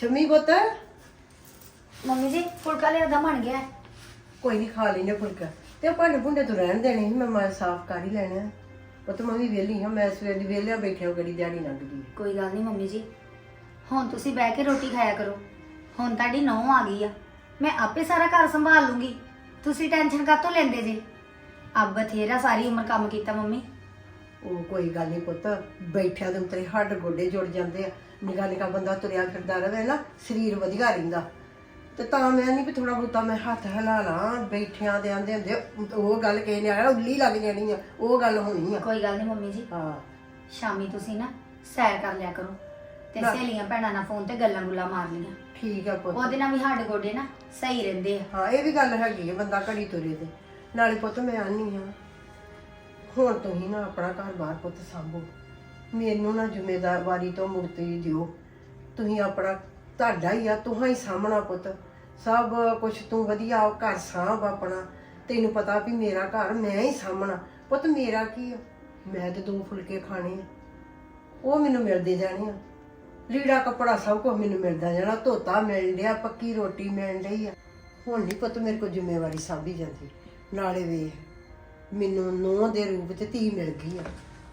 ਸ਼ਮੀ ਪੁੱਤ? ਮੰਮੀ ਜੀ ਫੁਲਕਾ ਲਿਆਦਾ ਬਣ ਗਿਆ। ਹੈ। ਕੋਈ ਨਹੀਂ ਖਾ ਲੈਨੇ ਫੁਲਕਾ। ਤੇ ਉਹ ਭਾਂਡੇ ਭੁੰਡੇ ਤੋਂ ਰਹਿਣ ਦੇਣੇ ਸੀ ਮੈਂ ਮਾਲ ਸਾਫ਼ ਕਰ ਹੀ ਲੈਣੇ ਆ। ਪੁੱਤ ਮੈਂ ਵੀ ਵਿਹਲੀ ਹਾਂ ਮੈਂ ਸਵੇਰ ਦੀ ਵਿਹਲਿਆ ਬੈਠਿਆ ਗੜੀ ਦਿਹਾੜੀ ਲੰਘਦੀ ਕੋਈ ਗੱਲ ਨਹੀਂ ਮੰਮੀ ਜੀ ਹੁਣ ਤੁਸੀਂ ਬਹਿ ਕੇ ਰੋਟੀ ਖਾਇਆ ਕਰੋ। ਹੁਣ ਤੁਹਾਡੀ ਨੌਂ ਆ ਗਈ ਆ ਮੈਂ ਆਪੇ ਸਾਰਾ ਘਰ ਸੰਭਾਲ ਲੂੰਗੀ। ਤੁਸੀਂ ਟੈਨਸ਼ਨ ਕਾਹਤੋਂ ਲੈਂਦੇ ਜੇ? ਅੱਬ ਬਥੇਰਾ ਸਾਰੀ ਉਮਰ ਕੰਮ ਕੀਤਾ ਮੰਮੀ। ਉਹ ਕੋਈ ਗੱਲ ਨਹੀਂ ਪੁੱਤ ਬੈਠਿਆ ਤੇ ਤੇਰੇ ਹੱਡ ਗੋਡੇ ਜੁੜ ਜਾਂਦੇ ਆ। ਨਿਗਾ ਨਿਗਾ ਬੰਦਾ ਤੁਰਿਆ ਫਿਰਦਾ ਰਵੇ ਨਾ ਸਰੀਰ ਵਧੀਆ ਰਹਿੰਦਾ। ਤੇ ਤਾਂ ਮੈਂ ਨਹੀਂ ਵੀ ਥੋੜਾ ਬਹੁਤਾ ਮੈਂ ਹੱਥ ਹਿਲਾ ਲਾਂ ਬੈਠਿਆਂ ਦੇ ਆਂਦੇ ਹੁੰਦੇ ਉਹ ਗੱਲ ਕਿਸੇ ਨੇ ਆਇਆ ਉੱਲੀ ਲੱਗ ਜਾਣੀ ਆ ਉਹ ਗੱਲ ਹੋਣੀ ਆ। ਕੋਈ ਗੱਲ ਨਹੀਂ ਮੰਮੀ ਜੀ। ਹਾਂ। ਸ਼ਾਮੀ ਤੁਸੀਂ ਨਾ ਸੈਰ ਕਰ ਲਿਆ ਕਰੋ। ਤੇ ਨਾ। ਸਹੇਲੀਆਂ ਭੈਣਾਂ ਨਾਲ ਫੋਨ ਤੇ ਗੱਲਾਂ ਗੁੱਲਾਂ ਮਾਰ ਲੀਆਂ ਠੀਕ ਆ ਪੁੱਤ। ਉਹਦੇ ਨਾਲ ਵੀ ਹੱਡ ਗੋਡੇ ਨਾ ਸਹੀ ਰਹਿੰਦੇ ਆ। ਹਾਂ ਇਹ ਵੀ ਗੱਲ ਹੈਗੀ ਹੈ ਬੰਦਾ ਘੜੀ ਤੁਰੇ ਤੇ। ਨਾਲੇ ਪੁੱਤ ਮੈਂ ਆਨੀ ਹਾਂ ਹੁਣ ਤੁਸੀਂ ਨਾ ਆਪਣਾ ਘਰ-ਬਾਰ ਪੁੱਤ ਸੰਭੋ। ਮੈਨੂੰ ਨਾ ਜ਼ਿੰਮੇਵਾਰੀ ਤੋਂ ਮੁਕਤੀ ਦਿਓ। ਤੁਸੀਂ ਆਪਣਾ, ਤੁਹਾਡਾ ਹੀ ਆ ਤੁਹਾਂ ਹੀ ਸਾਹਮਣਾ ਪੁੱਤ। ਸਭ ਕੁਝ ਤੂੰ ਵਧੀਆ ਘਰ ਸਾਂਭ ਆਪਣਾ। ਤੈਨੂੰ ਪਤਾ ਵੀ ਮੇਰਾ ਘਰ ਮੈਂ ਹੀ ਸਾਹਮਣਾ ਪੁੱਤ ਮੇਰਾ ਕੀ ਆ? ਮੈਂ ਤੇ ਦੋ ਫੁਲਕੇ ਖਾਣੇ ਆ। ਉਹ ਮੈਨੂੰ ਮਿਲਦੇ ਜਾਣੇ ਆ। ਲੀੜਾ ਕੱਪੜਾ ਸਭ ਕੁਝ ਮੈਨੂੰ ਮਿਲਦਾ ਜਾਣਾ। ਧੋਤਾ ਮਿਲ ਰਿਹਾ ਪੱਕੀ ਰੋਟੀ ਮਿਲ ਰਹੀ ਆ। ਹੁਣ ਨਹੀਂ ਪੁੱਤ ਮੇਰੇ ਕੋਲ ਜ਼ਿੰਮੇਵਾਰੀ ਸਾਂਭੀ ਜਾਂਦੀ। ਨਾਲੇ ਵੇਖ। ਮੈਨੂੰ ਨੂੰਹ ਦੇ ਰੂਪ ਚ ਧੀ ਮਿਲ ਗਈ ਆ।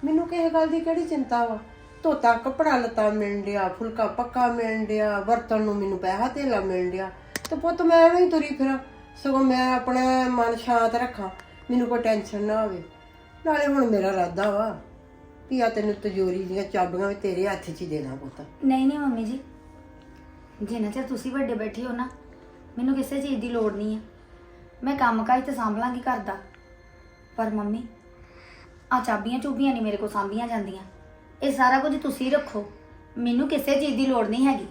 ਮੈਨੂੰ ਕਿਸੇ ਗੱਲ ਦੀ ਕਿਹੜੀ ਚਿੰਤਾ ਵਾ? ਧੋਤਾ ਕੱਪੜਾ ਲੱਤਾ ਮਿਲ ਡਿਆ, ਫੁਲਕਾ ਪੱਕਾ ਮਿਲ ਡਿਆ, ਵਰਤਣ ਨੂੰ ਮੈਨੂੰ ਪੈਸਾ ਧੇਲਾ ਮਿਲ ਡਿਆ। ਤੇ ਪੁੱਤ ਮੈਂ ਐਵੇਂ ਹੀ ਤੁਰੀ ਫਿਰਾਂ, ਸਗੋਂ ਮੈਂ ਆਪਣਾ ਮਨ ਸ਼ਾਂਤ ਰੱਖਾਂ, ਮੈਨੂੰ ਕੋਈ ਟੈਨਸ਼ਨ ਨਾ ਹੋਵੇ ਨਾਲੇ ਹੁਣ ਮੇਰਾ ਇਰਾਦਾ ਵਾ ਵੀ ਆ ਤੈਨੂੰ ਤਜੋਰੀ ਦੀਆਂ ਚਾਬੀਆਂ ਵੀ ਤੇਰੇ ਹੱਥ 'ਚ ਹੀ ਦੇਣਾ ਪੁੱਤ। ਨਹੀਂ ਨਹੀਂ ਮੰਮੀ ਜੀ। ਜਿੰਨਾ ਚਿਰ ਤੁਸੀਂ ਵੱਡੇ ਬੈਠੇ ਹੋ ਨਾ, ਮੈਨੂੰ ਕਿਸੇ ਚੀਜ਼ ਦੀ ਲੋੜ ਨਹੀਂ ਆ। ਮੈਂ ਕੰਮ ਕਾਜ ਤੇ ਸੰਭਲਾਂਗੀ ਘਰ ਦਾ। ਪਰ ਮੰਮੀ ਆ ਚਾਬੀਆਂ ਚੁਬੀਆਂ ਨਹੀਂ ਮੇਰੇ ਕੋਲ ਸਾਂਭੀਆਂ ਜਾਂਦੀਆਂ। ਇਹ ਸਾਰਾ ਕੁਝ ਤੁਸੀਂ ਰੱਖੋ। ਮੈਨੂੰ ਕਿਸੇ ਚੀਜ਼ ਦੀ ਲੋੜ ਨਹੀਂ ਹੈਗੀ।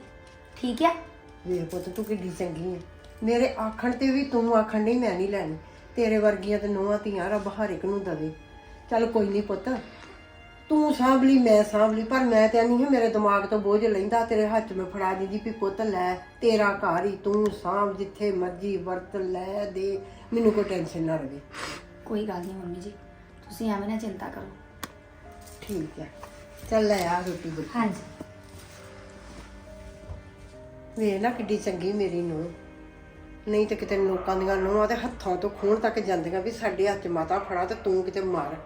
ਠੀਕ ਹੈ ਵੇਖ ਪੁੱਤ, ਤੂੰ ਕਿੱਡੀ ਚੰਗੀ ਹੈ ਮੇਰੇ ਆਖਣ ਤੇ ਵੀ ਤੂੰ ਆਖਣ ਨਹੀਂ ਮੈਂ ਨਹੀਂ ਲੈਣੀ। ਤੇਰੇ ਵਰਗੀਆਂ ਤੇ ਨੂੰਹਾਂ ਧੀਆਂ ਰੱਬ ਹਰ ਇੱਕ ਨੂੰ ਦਵੇ। ਚੱਲ ਕੋਈ ਨਹੀਂ ਪੁੱਤ। ਤੂੰ ਸਾਂਭ ਲਈ, ਮੈਂ ਸਾਂਭ ਲਈ, ਪਰ ਮੈਂ ਤੇ ਨਹੀਂ ਮੇਰੇ ਦਿਮਾਗ ਤੋਂ ਬੋਝ ਲੈਂਦਾ, ਤੇਰੇ ਹੱਥ 'ਚ ਮੈਂ ਫੜਾ ਦਿੰਦੀ ਵੀ ਪੁੱਤ ਲੈ, ਤੇਰਾ ਘਰ ਹੀ ਤੂੰ ਸਾਂਭ, ਜਿੱਥੇ ਮਰਜ਼ੀ ਵਰਤ ਲੈ ਦੇ। ਮੈਨੂੰ ਕੋਈ ਟੈਨਸ਼ਨ ਨਾ ਰਵੇ। ਕੋਈ ਗੱਲ ਨਹੀਂ ਮੰਮੀ ਜੀ ਤੁਸੀਂ ਐਵੇਂ ਨਾ ਚਿੰਤਾ ਕਰੋ। ਠੀਕ ਹੈ। ਚੱਲ ਲੈ ਆ ਰੋਟੀ ਬੁੱਤ ਹਾਂਜੀ। ਵੇਖ ਨਾ ਕਿੱਡੀ ਚੰਗੀ ਮੇਰੀ ਨੂੰ ਨਹੀਂ ਤੇ ਕਿਤੇ ਲੋਕਾਂ ਦੀਆਂ ਨੂੰਹਾਂ ਤੇ ਹੱਥਾਂ ਤੋਂ ਖੂਨ ਤੱਕ ਜਾਂਦੀਆਂ ਵੀ ਸਾਡੇ ਹੱਥ 'ਚ ਮਾਤਾ ਫੜਾ ਤੇ ਤੂੰ ਕਿਤੇ ਮਾਰ।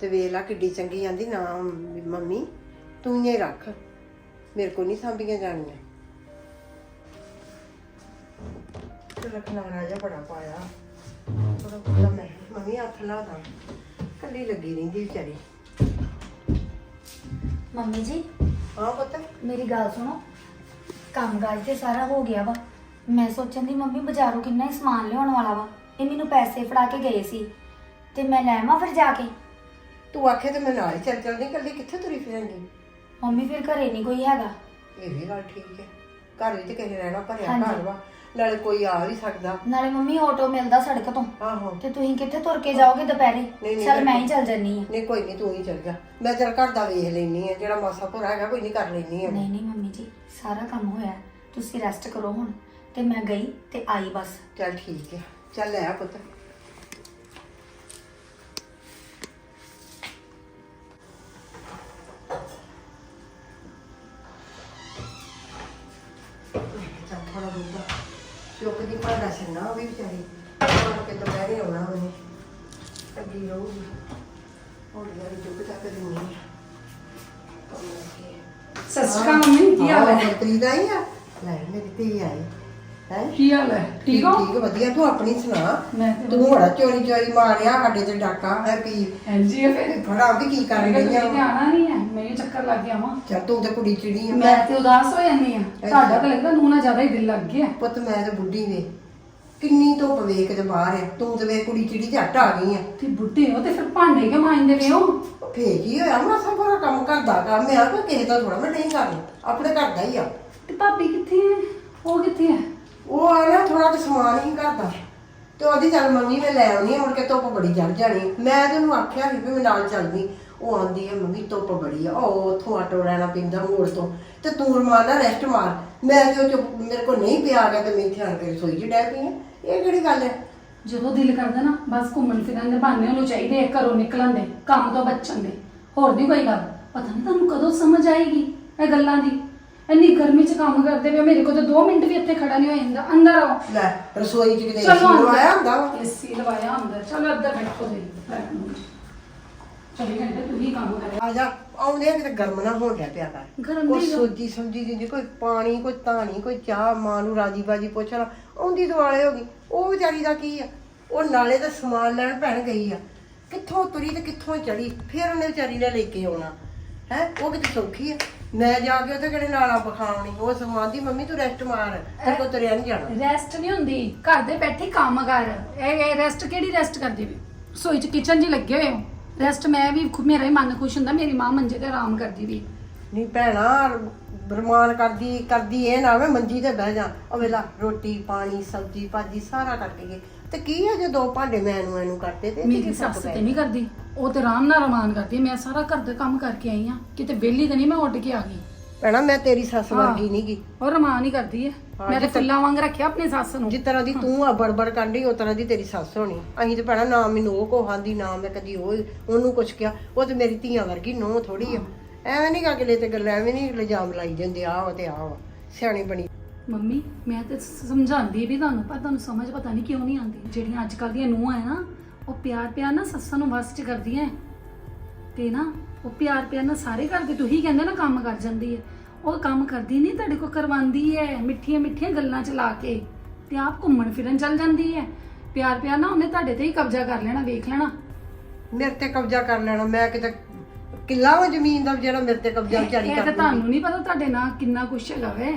ਤੇ ਵੇਖ ਲਾ ਕਿੱਡੀ ਚੰਗੀ ਆਂਦੀ ਨਾ ਵੀ ਮੰਮੀ ਤੂੰ ਹੀ ਰੱਖ। ਮੇਰੇ ਕੋ ਨਹੀਂ ਸਾਂਭੀਆਂ ਜਾਣੀਆਂ। ਤੇ ਰੱਖਣਾ ਰਾਜਾ ਬੜਾ ਪਾਇਆ। ਥੋੜਾ ਬਹੁਤਾ ਮੈਂ ਮੰਮੀ ਹੱਥ ਲਾ ਦਾਂ ਕੱਲੀ ਲੱਗੀ ਰਹਿੰਦੀ ਵਿਚਾਰੀ। ਮੰਮੀ ਜੀ ਹਾਂ ਪੁੱਤ। ਮੇਰੀ ਗੱਲ ਸੁਣੋ। ਕੰਮ ਕਾਜ ਤੇ ਸਾਰਾ ਹੋ ਗਿਆ ਵਾ। ਮੈਂ ਸੋਚਣ ਦੀ ਮੰਮੀ ਬਾਜ਼ਾਰੋਂ ਕਿੰਨਾ ਹੀ ਸਮਾਨ ਲਿਆਉਣ ਵਾਲਾ ਵਾ। ਇਹ ਮੈਨੂੰ ਪੈਸੇ ਫੜਾ ਕੇ ਗਏ ਸੀ। ਤੇ ਮੈਂ ਲੈ ਆਵਾਂ ਫਿਰ ਜਾ ਕੇ? ਤੂੰ ਆਖੇ ਤੇ ਮੈਂ ਨਾਲ ਹੀ ਚੱਲ ਚੱਲਦੀ ਕੱਲੀ ਕਿੱਥੇ ਤੁਰੀ ਫਿਰਾਂਗੀ? ਮੰਮੀ ਫਿਰ ਘਰੇ ਨਹੀਂ ਕੋਈ ਹੈਗਾ। ਇਹ ਵੀ ਗੱਲ ਠੀਕ ਹੈ। ਘਰ ਵਿੱਚ ਕਿਸੇ ਰਹਿਣਾ ਭਰਿਆ ਹਾਂਜੀ। ਘਰ ਵਾ। ਨਾਲੇ ਕੋਈ ਆ ਵੀ ਸਕਦਾ। ਨਾਲੇ ਮੰਮੀ ਆਟੋ ਮਿਲਦਾ ਸੜਕ ਤੋਂ। ਆਹੋ। ਤੇ ਤੁਸੀਂ ਕਿੱਥੇ ਤੁਰ ਕੇ ਜਾਓਗੇ ਦੁਪਹਿਰੇ? ਨਹੀਂ, ਚਲ ਮੈਂ ਹੀ। ਚੱਲ ਜੰਨੀ ਆ ਨਹੀਂ ਕੋਈ ਨਹੀਂ ਤੂੰ ਹੀ ਚੱਲ ਜਾ। ਮੈਂ ਤੇਰਾ ਘਰ ਦਾ ਵੇਖ ਲੈਣੀ ਆ ਜਿਹੜਾ ਮਾਸਾ ਭੁਰਾ ਹੈਗਾ ਕੋਈ ਨਹੀਂ ਕਰ ਲੈਣੀ ਆ ਨਹੀਂ ਨਹੀਂ ਮੰਮੀ ਜੀ ਸਾਰਾ ਕੰਮ ਹੋਇਆ। ਤੁਸੀਂ ਰੈਸਟ ਕਰੋ ਹੁਣ ਤੇ ਮੈਂ ਗਈ ਤੇ ਆਈ ਬਸ। ਚੱਲ ਠੀਕ ਹੈ। ਚੱਲ ਲੈ ਆ ਪੁੱਤ। ਚੱਲ ਥੋੜਾ ਦੁੱਧ ਚੁੱਕ ਦੀ ਭਾਂਡਾ ਛੰਨਾ ਉਹ ਵੀ ਵਿਚਾਰੀ। ਮਾਰ ਕੇ ਦੁਪਹਿਰੇ ਆਉਣਾ ਉਹਨੇ। ਅੱਗੀ ਰਹੂਗੀ। ਹੌਲੀ ਹੌਲੀ ਚੁੱਕ ਚੱਕ ਦਿੰਨੀ ਆ। ਸਤਿ ਸ਼੍ਰੀ ਅਕਾਲ ਮੰਮੀ ਕੀ ਹਾਲ ਹੈ? ਪ੍ਰੀਤ ਆਈ ਆ? ਲੈ ਮੇਰੀ ਧੀ ਆਈ। ਹੈ? ਕੀ ਹਾਲ ਹੈ? ਠੀਕ ਹੋ? ਠੀਕ ਵਧੀਆ। ਤੂੰ ਆਪਣੀ ਸੁਣਾ। ਮੈਂ ਤੇ ਤੂੰ ਬੜਾ ਚੋਰੀ ਚੋਰੀ ਮਾਰਿਆ ਸਾਡੇ ਤੇ ਡਾਕਾ ਹੈ ਵੀ ਹਾਂਜੀ ਇਹ ਫਿਰ ਫੜਾ ਵੀ ਕੀ ਕਰ ਮੈਂ ਰਹੀ ਕਿਹਾ ਆ? ਤੁਸੀਂ ਤੇ ਆਣਾ ਨਹੀਂ ਹੈ ਮੈਂ ਵੀ ਚੱਕਰ ਲੱਗ ਗਿਆ ਵਾਂ। ਚੱਲ ਤੂੰ ਤੇ ਕੁੜੀ ਚਿੜੀ ਆ। ਮੈਂ ਤੇ ਉਦਾਸ ਹੋ ਜਾਂਦੀ ਆ ਤੁਹਾਡਾ ਤਾਂ ਲੱਗਦਾ ਨੂੰਹ ਨਾਲ ਜ਼ਿਆਦਾ ਹੀ ਦਿਲ ਲੱਗ ਗਿਆ। ਪੁੱਤ ਮੈਂ ਤੇ ਬੁੱਢੀ ਵੇ। ਕਿੰਨੀ ਧੁੱਪ ਵੇਖ ਤੇ ਬਾਹਰ ਆ। ਤੂੰ ਤੇ ਵੇ ਕੁੜੀ ਚਿੜੀ ਝੱਟ ਆ ਗਈ ਆ। ਤੇ ਬੁੱਢੇ ਹੋ ਤੇ ਫਿਰ ਭਾਂਡੇ ਮਾਂਜਦੇ ਵੇ ਹੋ? ਹੋਇਆ? ਮਾਸਾ ਬੜਾ ਕੰਮ ਕਰਦਾ ਕੰਮ ਆ ਕੋਈ ਕਿਸੇ ਦਾ ਥੋੜਾ ਮੈਂ ਨਹੀਂ ਆਪਣੇ ਘਰ ਦਾ ਹੀ ਆ। ਤੇ ਭਾਬੀ ਕਿੱਥੇ ਹੈ? ਉਹ ਕਿੱਥੇ ਹੈ? ਉਹ ਆ ਨਾ ਥੋੜਾ ਜਿਹਾ ਸਮਾਨ ਹੀ ਕਰਦਾ ਤੇ ਉਹਦੀ ਚੱਲ ਮੰਮੀ ਮੈਂ ਲੈ ਆਉਣੀ ਆ ਮੁੜ ਕੇ ਧੁੱਪ ਬੜੀ ਚੜ ਜਾਣੀ। ਮੈਂ ਤੇ ਉਹਨੂੰ ਆਖਿਆ ਸੀ ਵੀ ਮੈਂ ਨਾਲ ਚੱਲਦੀ। ਉਹ ਆਂਦੀ ਆ ਮੰਮੀ ਧੁੱਪ ਬੜੀ ਆ। ਉਹ ਉੱਥੋਂ ਆਟੋ ਲੈਣਾ ਪੈਂਦਾ ਮੋੜ ਤੋਂ। ਤੇ ਤੂੰ ਰਮਾਨ ਰੈਸਟ ਮਾਰ। ਮੈਂ ਤੇ ਉਹ ਚੁੱਪ, ਮੇਰੇ ਕੋਲ ਨਹੀਂ ਪਿਆ ਗਿਆ ਤੇ ਮੈਂ ਇੱਥੇ ਆਣ ਕੇ ਰਸੋਈ 'ਚ ਡੈ ਪਈ ਆ ਇਹ ਕਿਹੜੀ ਗੱਲ ਹੈ? ਜਦੋਂ ਦਿਲ ਕਰਦਾ ਨਾ, ਬਸ ਘੁੰਮਣ ਫਿਰਨ ਦੇ ਬਹਾਨੇ ਉਹਨੂੰ ਚਾਹੀਦੇ ਆ, ਘਰੋਂ ਨਿਕਲਣ ਦੇ, ਕੰਮ ਤੋਂ ਬਚਣ ਦੇ। ਹੋਰ ਨਹੀਂ ਕੋਈ ਗੱਲ? ਪਤਾ ਨਹੀਂ ਤੁਹਾਨੂੰ ਕਦੋਂ ਸਮਝ ਆਏਗੀ ਇਹ ਗੱਲਾਂ ਦੀ? ਇੰਨੀ ਗਰਮੀ 'ਚ ਕੰਮ ਕਰਦੇ ਪਏ ਹੋ, ਮੇਰੇ ਕੋਲ ਤਾਂ 2 ਮਿੰਟ ਵੀ ਇੱਥੇ ਖੜਾ ਨਹੀਂ ਹੋ ਜਾਂਦਾ ਅੰਦਰ ਆਓ। ਲੈ ਰਸੋਈ ਚ ਕਿਤੇ ਏਸੀ ਲਵਾਇਆ ਹੁੰਦਾ ਵਾ? ਏਸੀ ਲਵਾਇਆ ਅੰਦਰ। ਚਲੋ ਅੰਦਰ ਬੈਠੋ ਜੀ ਚਲੀ ਘੰਟੇ ਤੂੰ ਹੀ ਕੰਮ ਕਰਿਆ। ਆ ਜਾ ਆਉਂਦੇ ਆ ਕਿਤੇ ਗਰਮ ਨਾ ਹੋਣ ਡਿਆ ਪਿਆ ਕਰ। ਗਰਮ ਕੋਈ ਨਹੀਂ ਗਾ। ਸੋਜੀ ਸਮਝੀ ਦੀ ਕੋਈ ਪਾਣੀ ਕੋਈ ਤਾਣੀ ਕੋਈ ਚਾਹ ਮਾਂ ਨੂੰ ਰਾਜੀ ਬਾਜੀ ਪੁੱਛ ਲਾ। ਆਉਂਦੀ ਦੁਆਲੇ ਹੋ ਗਈ। ਉਹ ਵਿਚਾਰੀ ਦਾ ਕੀ ਆ? ਉਹ ਨਾਲੇ ਤਾਂ ਸਮਾਨ ਲੈਣ ਭੈਣ ਗਈ ਆ। ਕਿੱਥੋਂ ਤੁਰੀ ਤੇ ਕਿੱਥੋਂ ਚੜੀ? ਫਿਰ ਉਹਨੇ ਵਿਚਾਰੀ ਨੇ ਲੈ ਕੇ ਆਉਣਾ। ਹੈ ਉਹ ਕਿਤੇ ਸੌਖੀ ਆ। ਮੈਂ ਜਾ ਕੇ ਉੱਥੇ ਕਿਹੜੇ ਨਾਲਾ ਬਖਾਉਣੀ ਉਹ ਦੀ ਮੰਮੀ ਤੂੰ ਰੈਸਟ ਮਾਰ ਤੇ ਕੋ ਤੁਰਿਆ ਨਹੀਂ ਜਾਣਾ। ਰੈਸਟ ਨਹੀਂ ਹੁੰਦੀ ਘਰ ਦੇ ਬੈਠੇ ਕੰਮ ਕਰ। ਇਹ ਇਹ ਰੈਸਟ ਕਿਹੜੀ ਰੈਸਟ ਕਰਦੀ ਵੀ ਸੋਈ ਚ ਕਿਚਨ 'ਚ ਲੱਗੇ ਹੋਏ ਹੋ। ਰੈਸਟ ਮੈਂ ਵੀ ਖੁ- ਮੇਰਾ ਹੀ ਮਨ ਖੁਸ਼ ਹੁੰਦਾ ਮੇਰੀ ਮਾਂ ਮੰਜੇ ਤੇ ਆਰਾਮ ਕਰਦੀ ਵੀ ਨਹੀਂ ਭੈਣਾ ਬਰਮਾਨ ਕਰਦੀ ਕਰਦੀ ਇਹ ਨਾ ਵੇ ਮੰਜੀ ਤੇ ਬਹਿ ਜਾ। ਉਹ ਵੇਲਾ ਰੋਟੀ ਪਾਣੀ ਸਬਜ਼ੀ ਭਾਜੀ ਸਾਰਾ ਕਰਕੇ ਗਏ। ਤੇ ਕੀ ਆ ਜੇ ਦੋ ਭਾਂਡੇ ਮੈਂ ਇਹਨੂੰ ਇਹਨੂੰ ਕਰਤੇ ਤੇ ਮੇਰੀ ਸੱਸ ਤੇ ਨਹੀਂ ਕਰਦੀ। ਉਹ ਤੇ ਆਰਾਮ ਨਾਲ ਰਮਾਨ ਕਰਦੀ। ਮੈਂ ਸਾਰਾ ਘਰ ਦਾ ਕੰਮ ਕਰਕੇ ਆਈ ਆ। ਕਿਤੇ ਵਿਹਲੀ ਤੇ ਨਹੀਂ ਮੈਂ ਉੱਡ ਕੇ ਆ ਗਈ। ਭੈਣਾ ਮੈਂ ਤੇਰੀ ਸੱਸ। ਵਰਗੀ ਨਹੀਂ ਗੀ ਉਹ ਰਮਾਨ ਹੀ ਕਰਦੀ ਹਾਂ, ਮੈਂ ਤੇ ਫੁੱਲਾਂ ਵਾਂਗ ਰੱਖਿਆ ਆਪਣੀ ਸੱਸ ਨੂੰ। ਜਿਸ ਤਰ੍ਹਾਂ ਦੀ ਤੂੰ ਆ ਬੜਬੜ ਕਰਦੀ ਉਹ ਤਰ੍ਹਾਂ ਦੀ ਤੇਰੀ ਸੱਸ ਹੋਣੀ। ਅਸੀਂ ਤੇ ਭੈਣਾ ਨਾ ਮੈਨੂੰ ਉਹ ਕੋਹਾਂਦੀ ਨਾ ਮੈਂ ਕਦੀ ਉਹ ਉਹਨੂੰ ਕੁਛ ਕਿਹਾ। ਉਹ ਤੇ ਮੇਰੀ ਧੀਆਂ ਵਰਗੀ ਨੋ ਥੋੜੀ ਆ। ਐਵੇਂ ਨਹੀਂ ਅਗਲੇ ਤੇ ਗੱਲਾਂ ਐਵੇਂ ਨਹੀਂ ਇਲਜ਼ਾਮ ਲਾਈ ਜਾਂਦੇ ਆ ਵਾ ਤੇ ਆ ਸਿਆਣੀ ਬਣੀ। ਮੰਮੀ ਮੈਂ ਤੇ ਸਮਝਾਉਂਦੀ ਵੀ ਤੁਹਾਨੂੰ ਪਰ ਤੁਹਾਨੂੰ ਸਮਝ ਪਤਾ ਨਹੀਂ ਕਿਉਂ ਨਹੀਂ ਆਉਂਦੀ। ਜਿਹੜੀਆਂ ਅੱਜ ਕੱਲ੍ਹ ਦੀਆਂ ਨੂੰਹਾਂ ਹੈ ਨਾ ਉਹ ਪਿਆਰ ਪਿਆਰ ਨਾ ਸੱਸਾਂ ਨੂੰ ਵਸ ਚ ਕਰਦੀਆਂ ਹੈ। ਤੇ ਨਾ ਉਹ ਪਿਆਰ ਪਿਆਰ ਨਾਲ ਸਾਰੇ ਘਰ ਦੇ ਤੁਸੀਂ ਕਹਿੰਦੇ ਨਾ ਕੰਮ ਕਰ ਜਾਂਦੀ ਹੈ। ਉਹ ਕੰਮ ਕਰਦੀ ਨਹੀਂ ਤੁਹਾਡੇ ਕੋਲ ਕਰਵਾਉਂਦੀ ਹੈ ਮਿੱਠੀਆਂ ਮਿੱਠੀਆਂ ਗੱਲਾਂ ਚ ਲਾ ਕੇ। ਤੇ ਆਪ ਘੁੰਮਣ ਫਿਰਨ ਚੱਲ ਜਾਂਦੀ ਹੈ। ਪਿਆਰ ਪਿਆਰ ਨਾ ਉਹਨੇ ਤੁਹਾਡੇ ਤੇ ਹੀ ਕਬਜ਼ਾ ਕਰ ਲੈਣਾ ਵੇਖ ਲੈਣਾ। ਮੇਰੇ ਤੇ ਕਬਜ਼ਾ ਕਰ ਲੈਣਾ ਮੈਂ ਕਿਤੇ ਕਿੱਲਾ ਵਾ ਜ਼ਮੀਨ ਦਾ ਜਿਹੜਾ ਮੇਰੇ ਤੇ ਕਬਜ਼ਾ ਵਿਚਾਰੀ ਇਹ ਕਰ ਤਾਂ ਤੁਹਾਨੂੰ ਨਹੀਂ ਪਤਾ ਤੁਹਾਡੇ ਨਾਲ ਕਿੰਨਾ ਕੁਛ ਹੈਗਾ ਵੇ।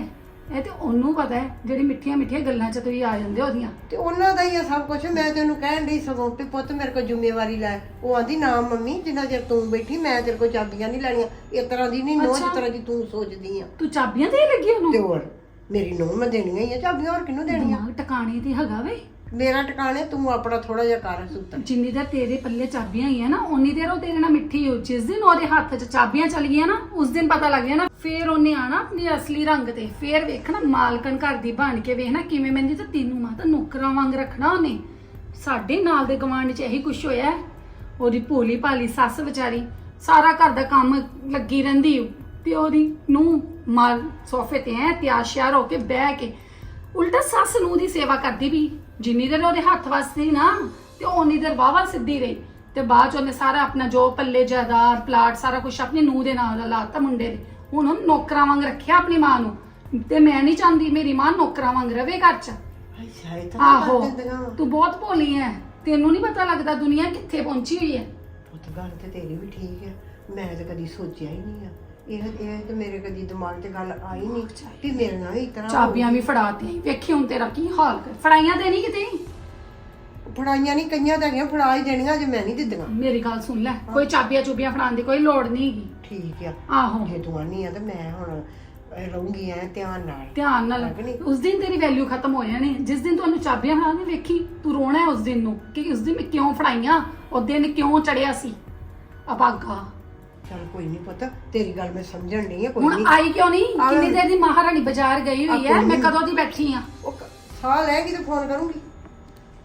ਇਹ ਤੇ ਉਹਨੂੰ ਪਤਾ ਹੈ ਜਿਹੜੀ ਮਿੱਠੀਆਂ ਮਿੱਠੀਆਂ ਗੱਲਾਂ ਚ ਤੁਸੀਂ ਆ ਜਾਂਦੇ ਹੋ ਉਹਦੀਆਂ। ਤੇ ਉਹਨਾਂ ਦਾ ਹੀ ਆ ਸਭ ਕੁਝ ਮੈਂ ਤੈਨੂੰ ਕਹਿਣ ਡਈ ਸਗੋਂ ਵੀ ਪੁੱਤ ਮੇਰੇ ਕੋਲ ਜ਼ਿੰਮੇਵਾਰੀ ਲੈ। ਉਹ ਆਂਦੀ ਨਾ ਮੰਮੀ ਜਿੰਨਾ ਚਿਰ ਤੂੰ ਬੈਠੀ ਮੈਂ ਤੇਰੇ ਕੋਲ ਚਾਬੀਆਂ ਨਹੀਂ ਲੈਣੀਆਂ। ਇਸ ਤਰ੍ਹਾਂ ਦੀ ਨਹੀਂ ਨੋ ਜਿਸ ਤਰ੍ਹਾਂ ਦੀ ਤੂੰ ਸੋਚਦੀ ਆ। ਤੂੰ ਚਾਬੀਆਂ ਦੇ ਲੱਗੀ ਉਹਨੂੰ? ਤੇ ਹੋਰ ਮੇਰੀ ਨੋ ਮੈਂ ਦੇਣੀਆਂ ਹੀ ਆ ਚਾਬੀਆਂ ਹੋਰ ਕਿਹਨੂੰ ਦੇਣੀਆਂ? ਦਿਮਾਗ ਟਿਕਾਣੇ ਤੇ ਹੈਗਾ ਵੇ। ਮੇਰਾ ਟਿਕਾਣੇ ਤੂੰ ਆਪਣਾ ਥੋੜਾ ਜਿਹਾ ਕਰ ਸੁੱਤਰ। ਜਿੰਨੀ ਦੇਰ ਤੇਰੇ ਪੱਲੇ ਚਾਬੀਆਂ ਹੀ ਨਾ ਉਨੀ ਦੇਰ ਉਹ ਤੇਰੇ ਨਾਲ ਮਿੱਠੀ ਹੋ ਜਿਸ ਦਿਨ ਉਹਦੇ ਹੱਥ 'ਚ ਚਾਬੀਆਂ ਚਲ ਗਈਆਂ ਨਾ, ਉਸ ਦਿਨ ਪਤਾ ਲੱਗ ਗਿਆ ਨਾ, ਫੇਰ ਉਹਨੇ ਆਣਾ ਆਪਣੀ ਅਸਲੀ ਰੰਗ ਤੇ। ਫੇਰ ਵੇਖਣਾ ਮਾਲਕਣ ਘਰ ਦੀ ਬਣ ਕੇ ਵੇਖਣਾ ਕਿਵੇਂ ਮੈਂਦੀ ਤੇ ਤੈਨੂੰ ਮਾਤਾ ਨੌਕਰਾਂ ਵਾਂਗ ਰੱਖਣਾ ਉਹਨੇ। ਸਾਡੇ ਨਾਲ ਦੇ ਗਵਾਂਢ 'ਚ ਇਹੀ ਕੁਛ ਹੋਇਆ ਹੈ। ਉਹਦੀ ਭੋਲੀ ਭਾਲੀ ਸੱਸ ਵਿਚਾਰੀ, ਸਾਰਾ ਘਰ ਦਾ ਕੰਮ ਲੱਗੀ ਰਹਿੰਦੀ ਤੇ ਉਹਦੀ ਨੂੰ ਮਾਲ ਸੋਫੇ ਤੇ ਐ ਤਿਆਰ ਸ਼ਿਆਰ ਹੋ ਕੇ ਬਹਿ ਕੇ ਉਲਟਾ ਸੱਸ ਨੂੰ ਦੀ ਸੇਵਾ ਕਰਦੀ ਵੀ ਜਿੰਨੀ ਦੇਰ ਉਹਦੇ ਹੱਥ ਵਸਦੀ ਨਾ ਤੇ ਓਨੀ ਦੇਰ ਵਾਵਾ ਸਿੱਧੀ ਰਹੀ। ਤੇ ਬਾਅਦ ਚ ਉਹਨੇ ਸਾਰਾ ਆਪਣਾ ਜੋ ਪੱਲੇ ਜਾਇਦਾਦ ਪਲਾਟ ਸਾਰਾ ਕੁਝ ਆਪਣੀ ਨੂੰਹ ਦੇ ਨਾਲ ਲਾਤਾ ਮੁੰਡੇ ਦੇ। ਹੁਣ ਉਹ ਨੌਕਰਾਂ ਵਾਂਗ ਰੱਖਿਆ ਆਪਣੀ ਮਾਂ ਨੂੰ। ਤੇ ਮੈਂ ਨਹੀਂ ਚਾਹੁੰਦੀ ਮੇਰੀ ਮਾਂ ਨੌਕਰਾਂ ਵਾਂਗ ਰਵੇ ਘਰ ਚ। ਅੱਛਾ ਇਹ ਤਾਂ ਆਹੋ ਕਰ ਦਿੰਦੀਆਂ ਵਾਂ। ਤੂੰ ਬਹੁਤ ਭੋਲੀ ਐ। ਤੈਨੂੰ ਨਹੀਂ ਪਤਾ ਲੱਗਦਾ ਦੁਨੀਆ ਕਿੱਥੇ ਪਹੁੰਚੀ ਹੋਈ ਗੱਲ ਤੇ ਤੇਰੀ ਵੀ ਠੀਕ ਹੈ ਮੈਂ ਤਾਂ ਕਦੀ ਸੋਚਿਆ ਹੀ ਨਹੀਂ ਆ। ਇਹ ਇਹ ਤੇ ਮੇਰੇ ਕਦੀ ਦਿਮਾਗ ਤੇ ਗੱਲ ਆਈ ਨਹੀਂ ਵੀ ਮੇਰੇ ਨਾਲ ਵੀ ਇਸ ਤਰ੍ਹਾਂ ਚਾਬੀਆਂ ਵੀ ਫੜਾਤੀਆਂ ਵੇਖੀ ਹੁਣ ਤੇਰਾ ਕੀ ਹਾਲ ਕਰ ਫੜਾਈਆਂ ਤੇ ਨਹੀਂ ਕਿਤੇ? ਫੜਾਈਆਂ ਨਹੀਂ ਕਈਆਂ ਤਾਂ ਹੈਗੀਆਂ ਫੜਾ ਹੀ ਦੇਣੀਆਂ ਜੇ ਮੈਂ ਨਹੀਂ ਦਿੱਤੀਆਂ ਮੇਰੀ ਗੱਲ ਸੁਣ ਲੈ ਕੋਈ ਚਾਬੀਆਂ ਚੁਬੀਆਂ ਫੜਾਉਣ ਦੀ ਕੋਈ ਲੋੜ ਨਹੀਂ ਹੈਗੀ। ਠੀਕ ਆ। ਆਹੋ। ਜੇ ਤੂੰ ਆਨੀ ਆ ਤੇ ਮੈਂ ਹੁਣ ਰਹੂੰਗੀ ਐ ਧਿਆਨ ਨਾਲ। ਧਿਆਨ ਨਾਲ। ਕਿ ਨਹੀਂ? ਉਸ ਦਿਨ ਤੇਰੀ ਵੈਲਿਊ ਖਤਮ ਹੋ ਜਾਣੀ। ਜਿਸ ਦਿਨ ਤੁਹਾਨੂੰ ਚਾਬੀਆਂ ਫੜਾਉਣੀ ਵੇਖੀ ਤੂੰ ਰੋਣਾ ਹੈ ਉਸ ਦਿਨ ਨੂੰ ਕਿ ਉਸ ਦਿਨ ਮੈਂ ਕਿਉਂ ਫੜਾਈਆਂ? ਉਹ ਦਿਨ ਕਿਉਂ ਚੜਿਆ ਸੀ? ਅਭਾਗਾ। ਚੱਲ ਕੋਈ ਨਹੀਂ ਪੁੱਤ ਤੇਰੀ ਗੱਲ ਮੈਂ ਸਮਝਣ ਨਹੀਂ ਆ ਕੋਈ ਹੁਣ ਨਹੀਂ ਆਈ ਕਿਉਂ ਨਹੀਂ ਆਵੇ। ਕਿੰਨੀ ਦੇਰ ਦੀ ਮਹਾਰਾਣੀ ਬਾਜ਼ਾਰ ਗਈ ਹੋਈ ਆ ਹੈ? ਮੈਂ। ਕਦੋਂ ਦੀ ਬੈਠੀ ਆ? ਉਹ ਕ- ਸਾਹ ਲੈ ਕੇ ਤੇ ਫੋਨ ਕਰੂੰਗੀ।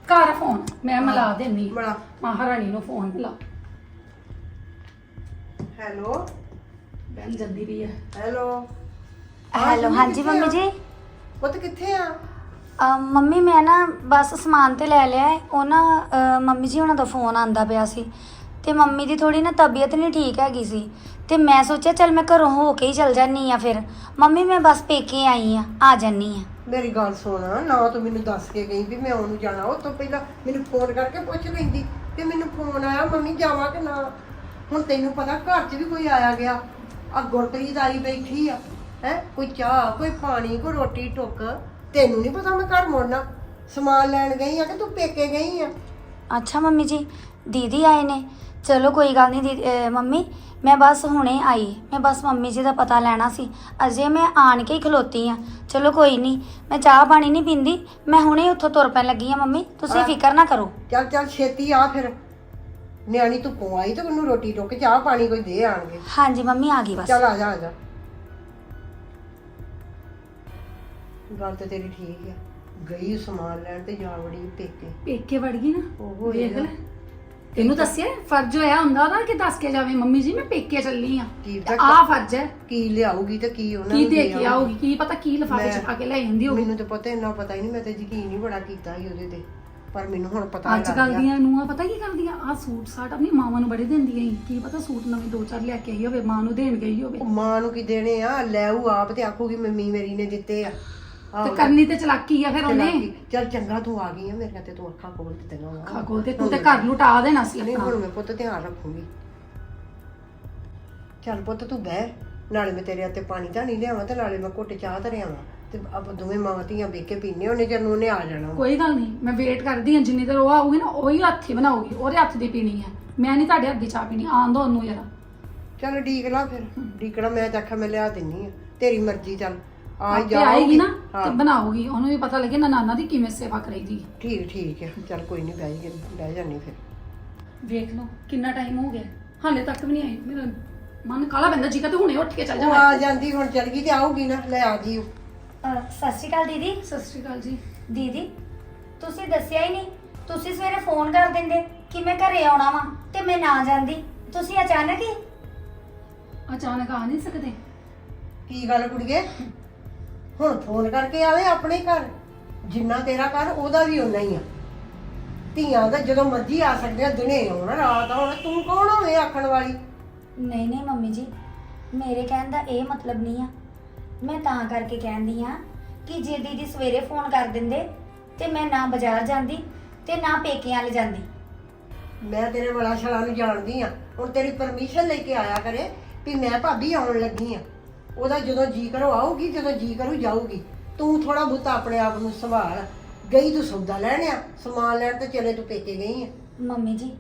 ਘਰ ਫੋਨ। ਮੈਂ ਮਿਲਾ ਦੇਣੀ ਮਿਲਾ। ਮਹਾਰਾਣੀ ਨੂੰ ਫੋਨ ਮਿਲਾ। ਹੈਲੋ? ਬੈਲ ਜਲਦੀ ਵੀ ਹੈ ਹੈਲੋ? ਹੈਲੋ ਹਾਂਜੀ ਮੰਮੀ ਜੀ? ਪੁੱਤ ਕਿੱਥੇ ਆ? ਅ, ਮੰਮੀ ਮੈਂ ਨਾ ਬਸ ਸਮਾਨ ਤੇ ਲੈ ਲਿਆ ਹੈ। ਉਹ ਨਾ ਅ, ਮੰਮੀ ਜੀ ਉਹਨਾਂ ਦਾ ਫੋਨ ਆਂਦਾ ਪਿਆ ਸੀ। ਤੇ ਮੰਮੀ ਦੀ ਥੋੜੀ ਨਾ ਤਬੀਅਤ ਨਹੀਂ ਠੀਕ ਹੈਗੀ ਸੀ। ਤੇ ਮੈਂ ਸੋਚਿਆ ਚੱਲ ਮੈਂ ਘਰੋਂ ਹੋ ਕੇ ਹੀ ਚਲ ਜਾਨੀ ਆ ਫਿਰ। ਮੰਮੀ ਮੈਂ ਬਸ ਪੇਕੇ ਆਈ ਆ ਆ ਜਾਨੀ ਆ ਮੇਰੀ ਗੱਲ ਸੁਣ ਨਾ ਤੂੰ ਮੈਨੂੰ ਦੱਸ ਕੇ ਗਈ ਵੀ ਮੈਂ ਉਹਨੂੰ ਜਾਣਾ। ਉਹ ਤੋਂ ਪਹਿਲਾਂ ਮੈਨੂੰ ਫੋਨ ਕਰਕੇ ਪੁੱਛ ਲੈਂਦੀ ਕਿ ਮੈਨੂੰ ਫੋਨ ਆਇਆ ਮੰਮੀ ਜਾਵਾਂ ਕਿ ਨਾ? ਹੁਣ ਤੈਨੂੰ ਪਤਾ ਘਰ 'ਚ ਵੀ ਕੋਈ ਆਇਆ ਗਿਆ। ਆ ਗੁਰਪ੍ਰੀਤ ਆਈ ਬੈਠੀ ਆ ਹੈ? ਕੋਈ ਚਾਹ ਕੋਈ ਪਾਣੀ ਕੋਈ ਰੋਟੀ ਟੁੱਕ। ਤੈਨੂੰ ਨਹੀਂ ਪਤਾ ਮੈਂ ਘਰ ਮੁੜਨਾ। ਸਮਾਨ ਲੈਣ ਗਈ ਆ ਕਿ ਤੂੰ ਪੇਕੇ ਗਈ ਆ? ਅੱਛਾ ਮੰਮੀ ਜੀ ਦੀਦੀ ਆਏ ਨੇ। ਚਲੋ ਕੋਈ ਗੱਲ ਨਹੀਂ ਮੰਮੀ ਮੈਂ ਬਸ ਹੁਣੇ ਆਈ ਮੈਂ ਬਸ ਮੰਮੀ ਜੀ ਦਾ ਪਤਾ ਲੈਣਾ ਸੀ। ਅਜੇ ਮੈਂ ਆਣ ਕੇ ਹੀ ਖਲੋਤੀ ਆ। ਚਲੋ ਕੋਈ ਨਹੀਂ ਮੈਂ ਚਾਹ ਪਾਣੀ ਨਹੀਂ ਪੀਂਦੀ ਮੈਂ ਹੁਣੇ ਉੱਥੋਂ ਤੁਰ ਪੈਣ ਲੱਗੀ ਆ ਮੰਮੀ ਤੁਸੀਂ ਹਾਂ। ਫਿਕਰ ਨਾ ਕਰੋ। ਚੱਲ ਚੱਲ ਛੇਤੀ ਆ ਫਿਰ। ਨਿਆਣੀ ਤੂੰ ਆਈ ਤੇ ਉਹਨੂੰ ਰੋਟੀ ਟੁੱਕ ਚਾਹ ਪਾਣੀ ਕੋਈ ਦੇ ਆਣਗੇ। ਹਾਂਜੀ ਮੰਮੀ ਆ ਗਈ ਬਸ। ਚੱਲ ਆ ਜਾ ਆ ਜਾ। ਗੱਲ ਤੇ ਤੇਰੀ ਠੀਕ ਆ। ਗਈ ਸਮਾਨ ਲੈਣ ਤੇ ਜਾ ਵੜੀ ਪੇਕੇ। ਪੇਕੇ ਵੜ ਗਈ ਨਾ? ਉਹ ਵੇਖ। ਲੈ। ਤੈਨੂੰ ਦੱਸਿਆ ਫਰਜ਼ ਹੋਇਆ ਹੁੰਦਾ ਉਹਦਾ ਕਿ ਦੱਸ ਕੇ ਜਾਵੇ ਮੰਮੀ ਜੀ ਮੈਂ ਪੇਕੇ ਚੱਲੀ ਆ। ਕੀ ਪਤਾ ਆ ਫਰਜ਼ ਹੈ। ਕੀ ਲਿਆਊਗੀ ਤੇ ਕੀ ਉਹਨਾਂ ਕੀ ਨੂੰ ਦੇ ਦੇ ਕੇ ਆਉਗੀ ਕੀ ਪਤਾ ਕੀ ਲਿਫਾਫੇ ਚ ਮੈਂ- ਪਾ ਕੇ ਲੈ ਜਾਂਦੀ ਹੋਗੀ ਮੈਨੂੰ ਤਾਂ ਪਤਾ ਇੰਨਾ ਪਤਾ ਹੀ ਨਹੀਂ ਮੈਂ ਤਾਂ ਯਕੀਨ ਹੀ ਬੜਾ ਕੀਤਾ ਸੀ ਉਹਦੇ ਤੇ। ਪਰ ਮੈਨੂੰ ਹੁਣ ਪਤਾ ਅੱਜ ਕੱਲ ਦੀਆਂ ਨੂੰਹਾਂ ਪਤਾ ਕੀ ਕਰਦੀਆਂ? ਆ ਸੂਟ ਸਾਟ ਆਪਣੀ ਮਾਵਾਂ ਨੂੰ ਬੜੇ ਦਿੰਦੀਆਂ ਈ ਕੀ ਪਤਾ ਸੂਟ ਨਵੇਂ ਦੋ ਚਾਰ ਲੈ ਕੇ ਆਈ ਹੋਵੇ ਮਾਂ ਨੂੰ ਦੇਣ ਗਈ ਹੋਵੇ। ਉਹ ਮਾਂ ਨੂੰ ਕੀ ਦੇਣੇ ਆ? ਲੈਊ ਆਪ ਤੇ ਆਖੂਗੀ ਮੰਮੀ ਮੇਰੀ ਨੇ ਦਿੱਤੇ ਆ। ਤੇ। ਕਰਨੀ ਤੇ ਚਲਾਕੀ ਆ ਫਿਰ ਉਹਨੇ। ਚੱਲ ਚੰਗਾ ਤੂੰ ਆ ਗਈ ਆ ਮੇਰੇ ਤੇ ਤੂੰ ਅੱਖਾਂ ਖੋਲ ਦਿੱਤੀਆਂ ਵਾ ਖਾਗੋ ਤੇ ਤੂੰ ਤੇ ਘਰ ਲੁਟਾ ਦੇਣਾ ਸੀ ਨਹੀਂ ਹੁਣ ਮੈਂ ਪੁੱਤ ਧਿਆਨ ਰੱਖੂਗੀ। ਚੱਲ ਪੁੱਤ ਤੂੰ ਬਹਿ ਨਾਲੇ ਮੈਂ ਤੇਰੇ ਹੱਥੇ ਪਾਣੀ ਤਾਂ ਨਹੀਂ ਲਿਆਵਾਂ ਤੇ ਨਾਲੇ ਮੈਂ ਘੁੱਟ ਚਾਹ ਧਰਿਆਵਾਂ ਤੇ ਆਪਾਂ ਦੋਵੇਂ ਮਾਵਾਂ ਧੀਆਂ ਵੇਖ ਕੇ ਪੀਨੇ ਉਹਨੇ ਜਦ ਨੂੰ ਉਹਨੇ ਆ ਜਾਣਾ। ਕੋਈ ਗੱਲ ਨਹੀਂ ਮੈਂ ਵੇਟ ਕਰਦੀ ਹਾਂ ਜਿੰਨੀ ਦੇਰ ਉਹ ਆਊਗੀ ਨਾ ਉਹੀ ਹੱਥੀ ਬਣਾਉਗੀ ਉਹਦੇ ਹੱਥ ਦੀ ਪੀਣੀ ਹੈ ਮੈਂ ਨਹੀਂ ਤੁਹਾਡੇ ਹੱਥ ਦੀ ਚਾਹ ਪੀਣੀ ਆਉਣ ਦੋ ਉਹਨੂੰ ਯਾਰ ਚੱਲ ਢੀਕ ਲਾ ਫਿਰ ਢੀਕਣਾ ਮੈਂ ਤਾਂ ਆਖਿਆ ਮੈਂ ਲਿਆ ਦਿੰਨੀ ਆ। ਤੇਰੀ ਮਰਜ਼ੀ ਚੱਲ। ਆ ਆਪੇ ਜਾ ਆਏਗੀ ਨਾ ਤੇ ਬਣਾਉਗੀ ਉਹਨੂੰ ਵੀ ਪਤਾ ਲੱਗੇ ਨਾ ਨਾਨਾ ਦੀ ਕਿਵੇਂ ਸੇਵਾ ਕਰੀਦੀ ਹੈ। ਠੀਕ ਠੀਕ ਹੈ। ਚੱਲ ਕੋਈ ਨਹੀਂ ਬਹਿ ਗਈ ਬਹਿ ਜਾਨੀ ਫਿਰ। ਵੇਖ ਲਓ ਕਿੰਨਾ ਟਾਈਮ ਹੋ ਗਿਆ। ਹਾਲੇ ਤੱਕ ਵੀ ਨਹੀਂ ਆਈ। ਮੇਰਾ ਮਨ ਕਾਲਾ ਬੰਦਾ ਜੀ ਤੇ ਹੁਣੇ ਉੱਠ ਕੇ ਚੱਲ ਉਹ ਜਾਵਾਂ ਆ ਜਾਂਦੀ ਹੁਣ ਚੱਲ ਗਈ ਤੇ ਆਊਗੀ ਨਾ ਲੈ ਆ ਜੀ ਉਹ। ਅਹ ਸਤਿ ਸ਼੍ਰੀ ਅਕਾਲ ਦੀਦੀ। ਸਤਿ ਸ਼੍ਰੀ ਅਕਾਲ ਜੀ। ਦੀਦੀ ਤੁਸੀਂ ਦੱਸਿਆ ਹੀ ਨਹੀਂ ਤੁਸੀਂ ਸਵੇਰੇ ਫੋਨ ਕਰ ਦਿੰਦੇ ਕਿ ਮੈਂ ਘਰੇ ਆਉਣਾ ਵਾਂ ਤੇ ਮੈਂ ਨਾ ਜਾਂਦੀ। ਤੁਸੀਂ ਅਚਾਨਕ ਹੀ? ਅਚਾਨਕ ਆ ਨਹੀਂ ਸਕਦੇ। ਕੀ ਗੱਲ ਕੁੜੀਏ? ਹੁਣ ਫੋਨ ਕਰਕੇ ਆਵੇ ਆਪਣੇ ਘਰ। ਜਿੰਨਾ ਤੇਰਾ ਘਰ ਉਹਦਾ ਵੀ ਉਨਾ ਹੀ ਆ। ਧੀਆਂ ਦਾ ਜਦੋਂ ਮਰਜ਼ੀ ਆ ਸਕਦੇ ਆ ਦਿਨੇ ਆਉਣ ਰਾਤ ਆਉਣ ਤੂੰ ਕੌਣ ਹੋਵੇ ਆਖਣ ਵਾਲੀ? ਨਹੀਂ ਨਹੀਂ ਮੰਮੀ ਜੀ ਮੇਰੇ ਕਹਿਣ ਦਾ ਇਹ ਮਤਲਬ ਨਹੀਂ ਆ। ਮੈਂ ਤਾਂ ਕਰਕੇ ਕਹਿੰਦੀ ਆ ਕਿ ਜੇ ਦੀਦੀ ਸਵੇਰੇ ਫੋਨ ਕਰ ਦਿੰਦੇ ਤੇ ਮੈਂ ਨਾ ਬਾਜ਼ਾਰ ਜਾਂਦੀ ਤੇ ਨਾ ਪੇਕਿਆਂ ਲੈ ਜਾਂਦੀ। ਮੈਂ ਤੇਰੇ ਵਾਲਾ ਛੜਾ ਨੂੰ ਜਾਣਦੀ ਆ। ਹੁਣ ਤੇਰੀ ਪਰਮਿਸ਼ਨ ਲੈ ਕੇ ਆਇਆ ਕਰੇ ਵੀ ਮੈਂ ਭਾਬੀ ਆਉਣ ਲੱਗੀ ਆ। ਉਹਦਾ ਜਦੋਂ ਜੀ ਕਰੋ ਆਊਗੀ, ਜਦੋਂ ਜੀ ਕਰੂ ਜਾਊਗੀ। ਤੂੰ ਥੋੜਾ ਬਹੁਤਾ ਆਪਣੇ ਆਪ ਨੂੰ ਸੰਭਾਲ। ਗਈ ਤੂੰ ਸੌਦਾ ਲੈਣ ਆ, ਸਮਾਨ ਲੈਣ ਤੇ ਚਲੇ ਤੂੰ ਪੇਕੇ ਗਈ ਆ। ਮੰਮੀ ਜੀ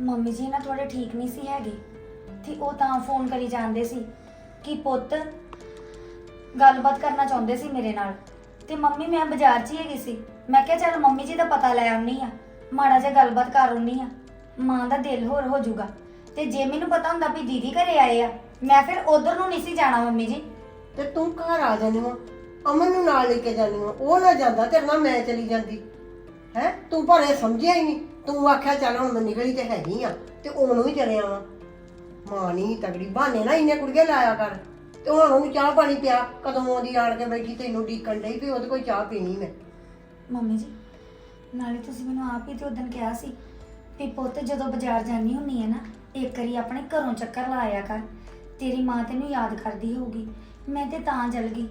ਮੰਮੀ ਜੀ ਨਾ ਥੋੜੇ ਠੀਕ ਨਹੀਂ ਸੀ ਹੈਗੇ। ਤੇ ਉਹ ਤਾਂ ਫੋਨ ਕਰੀ ਜਾਂਦੇ ਸੀ ਕਿ ਪੁੱਤ, ਗੱਲਬਾਤ ਕਰਨਾ ਚਾਹੁੰਦੇ ਸੀ ਮੇਰੇ ਨਾਲ। ਤੇ ਮੰਮੀ, ਮੈਂ ਬਾਜ਼ਾਰ 'ਚ ਹੀ ਹੈਗੀ ਸੀ। ਮੈਂ ਕਿਹਾ, ਚੱਲ ਮੰਮੀ ਜੀ ਦਾ ਪਤਾ ਲੈ ਆਉਣੀ ਆ ਮਾੜਾ ਜਿਹਾ ਗੱਲਬਾਤ ਕਰ ਆਉਣੀ ਆ ਮਾਂ ਦਾ ਦਿਲ ਹੋਰ ਹੋ ਜਾਊਗਾ। ਤੇ ਜੇ ਮੈਨੂੰ ਪਤਾ ਹੁੰਦਾ ਵੀ ਦੀਦੀ ਘਰੇ ਆਏ ਆ ਮੈਂ ਫਿਰ ਉਧਰ ਨੂੰ ਨਹੀਂ ਸੀ ਜਾਣਾ ਮੰਮੀ ਜੀ। ਤੇ ਤੂੰ ਘਰ ਆ ਜਾਨੀ ਵਾ ਅਮਨ ਨੂੰ ਨਾਲ ਲੈ ਕੇ ਜਾਨੀ ਵਾ ਉਹ ਨਾ ਜਾਂਦਾ ਤੇਰੇ ਨਾਲ ਮੈਂ ਚਲੀ ਜਾਂਦੀ। ਹੈ? ਤੂੰ ਇਹ ਸਮਝਿਆ ਹੀ ਨਹੀਂ। ਤੂੰ ਆਖਿਆ ਚੱਲ ਹੁਣ ਮੈਂ ਨਿਕਲੀ ਤੇ ਹੈਗੀ ਆ ਤੇ ਉਹਨੂੰ ਵੀ ਚਲਿਆ ਵਾ ਮਾਂ ਨਹੀਂ ਤਗੜੀ ਬਹਾਨੇ ਨਾ ਇੰਨੇ ਕੁੜੀਆਂ ਲਾਇਆ ਕਰ। ਤੇ ਹੁਣ ਉਹਨੂੰ ਚਾਹ ਪਾਣੀ ਪਿਆ ਕਦੋਂ ਆਉਂਦੀ ਆਣ ਕੇ ਬੈਠੀ ਤੈਨੂੰ ਡੀਕਣ ਡਈ ਵੀ ਉਹਦੇ ਕੋਈ ਚਾਹ ਪੀਣੀ ਮੈਂ। ਮੰਮੀ ਜੀ ਨਾਲੇ ਤੁਸੀਂ ਮੈਨੂੰ ਆਪ ਹੀ ਤੇ ਉਦੋਂ ਕਿਹਾ ਸੀ ਵੀ ਪੁੱਤ ਜਦੋਂ ਬਾਜ਼ਾਰ ਜਾਣੀ ਹੁੰਨੀ ਹੈ ਨਾ ਇੱਕ ਵਾਰੀ ਆਪਣੇ ਘਰੋਂ ਚੱਕਰ ਲਾਇਆ ਕਰ। ਤੇਰੀ ਮਾਂ ਤੈਨੂੰ ਯਾਦ ਕਰਦੀ ਹੋਊਗੀ। ਮੈਂ ਤੇ ਤਾਂ ਜਲ ਗਈ।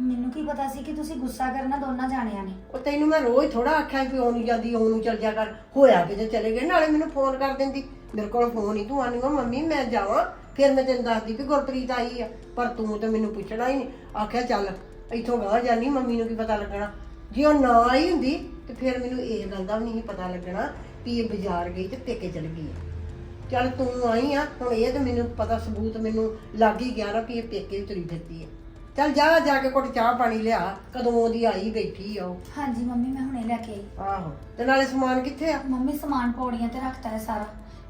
ਮੈਨੂੰ ਕੀ ਪਤਾ ਸੀ ਕਿ ਤੁਸੀਂ ਗੁੱਸਾ ਕਰਨਾ ਦੋਨਾਂ ਜਾਣਿਆਂ ਨੇ। ਉਹ ਤੈਨੂੰ ਮੈਂ ਰੋਜ਼ ਥੋੜਾ ਆਖਿਆ ਵੀ ਉਹਨੂੰ ਨਹੀਂ ਜਾਂਦੀ ਉਹ ਚੱਲ ਜਾ ਕਰ। ਹੋਇਆ ਕਿ ਜੇ ਚਲੇ ਗਏ, ਨਾਲੇ ਮੈਨੂੰ ਫੋਨ ਕਰ ਦਿੰਦੀ। ਮੇਰੇ ਕੋਲ ਫੋਨ ਹੀ ਤੂੰ ਆਨੀ ਵਾ ਮੰਮੀ ਮੈਂ ਜਾਵਾਂ। ਫਿਰ ਮੈਂ ਤੈਨੂੰ ਦੱਸਦੀ ਵੀ ਗੁਰਪ੍ਰੀਤ ਆਈ ਆ, ਪਰ ਤੂੰ ਤਾਂ ਮੈਨੂੰ ਪੁੱਛਣਾ ਹੀ ਨਹੀਂ। ਆਖਿਆ ਚੱਲ, ਇੱਥੋਂ ਗਾਂ ਜਾਨੀ ਮੰਮੀ ਨੂੰ ਕੀ ਪਤਾ ਲੱਗਣਾ। ਜੇ ਉਹ ਨਾ ਆਈ ਹੁੰਦੀ, ਤੇ ਫਿਰ ਮੈਨੂੰ ਇਹ ਗੱਲ ਦਾ ਵੀ ਨਹੀਂ ਪਤਾ ਲੱਗਣਾ ਵੀ ਇਹ ਬਾਜ਼ਾਰ ਗਈ ਤੇ ਪੇਕੇ ਚਲ ਗਈ ਆ। ਚੱਲ ਤੂੰ ਆਈ ਆ ਹੁਣ ਇਹ ਤੇ ਮੈਨੂੰ ਪਤਾ ਸਬੂਤ ਮੈਨੂੰ ਲੱਗ ਹੀ ਗਿਆ ਨਾ ਇਹ ਪੇਕੇ ਵੀ ਤੁਰੀ ਫਿਰਦੀ ਆ। ਚੱਲ ਜਾ ਜਾ ਕੇ ਕੁਝ ਚਾਹ ਪਾਣੀ ਲਿਆ ਕਦੋਂ ਉਹਦੀ ਆਈ ਬੈਠੀ ਆ ਉਹ। ਹਾਂਜੀ ਮੰਮੀ ਮੈਂ ਹੁਣੇ ਲੈ ਕੇ ਆਈ। ਆਹੋ ਤੇ ਨਾਲੇ ਸਮਾਨ ਕਿੱਥੇ ਆ? ਮੰਮੀ ਸਮਾਨ ਪੌੜੀਆਂ ਤੇ ਰੱਖਤਾ ਹੈ ਸਾਰਾ।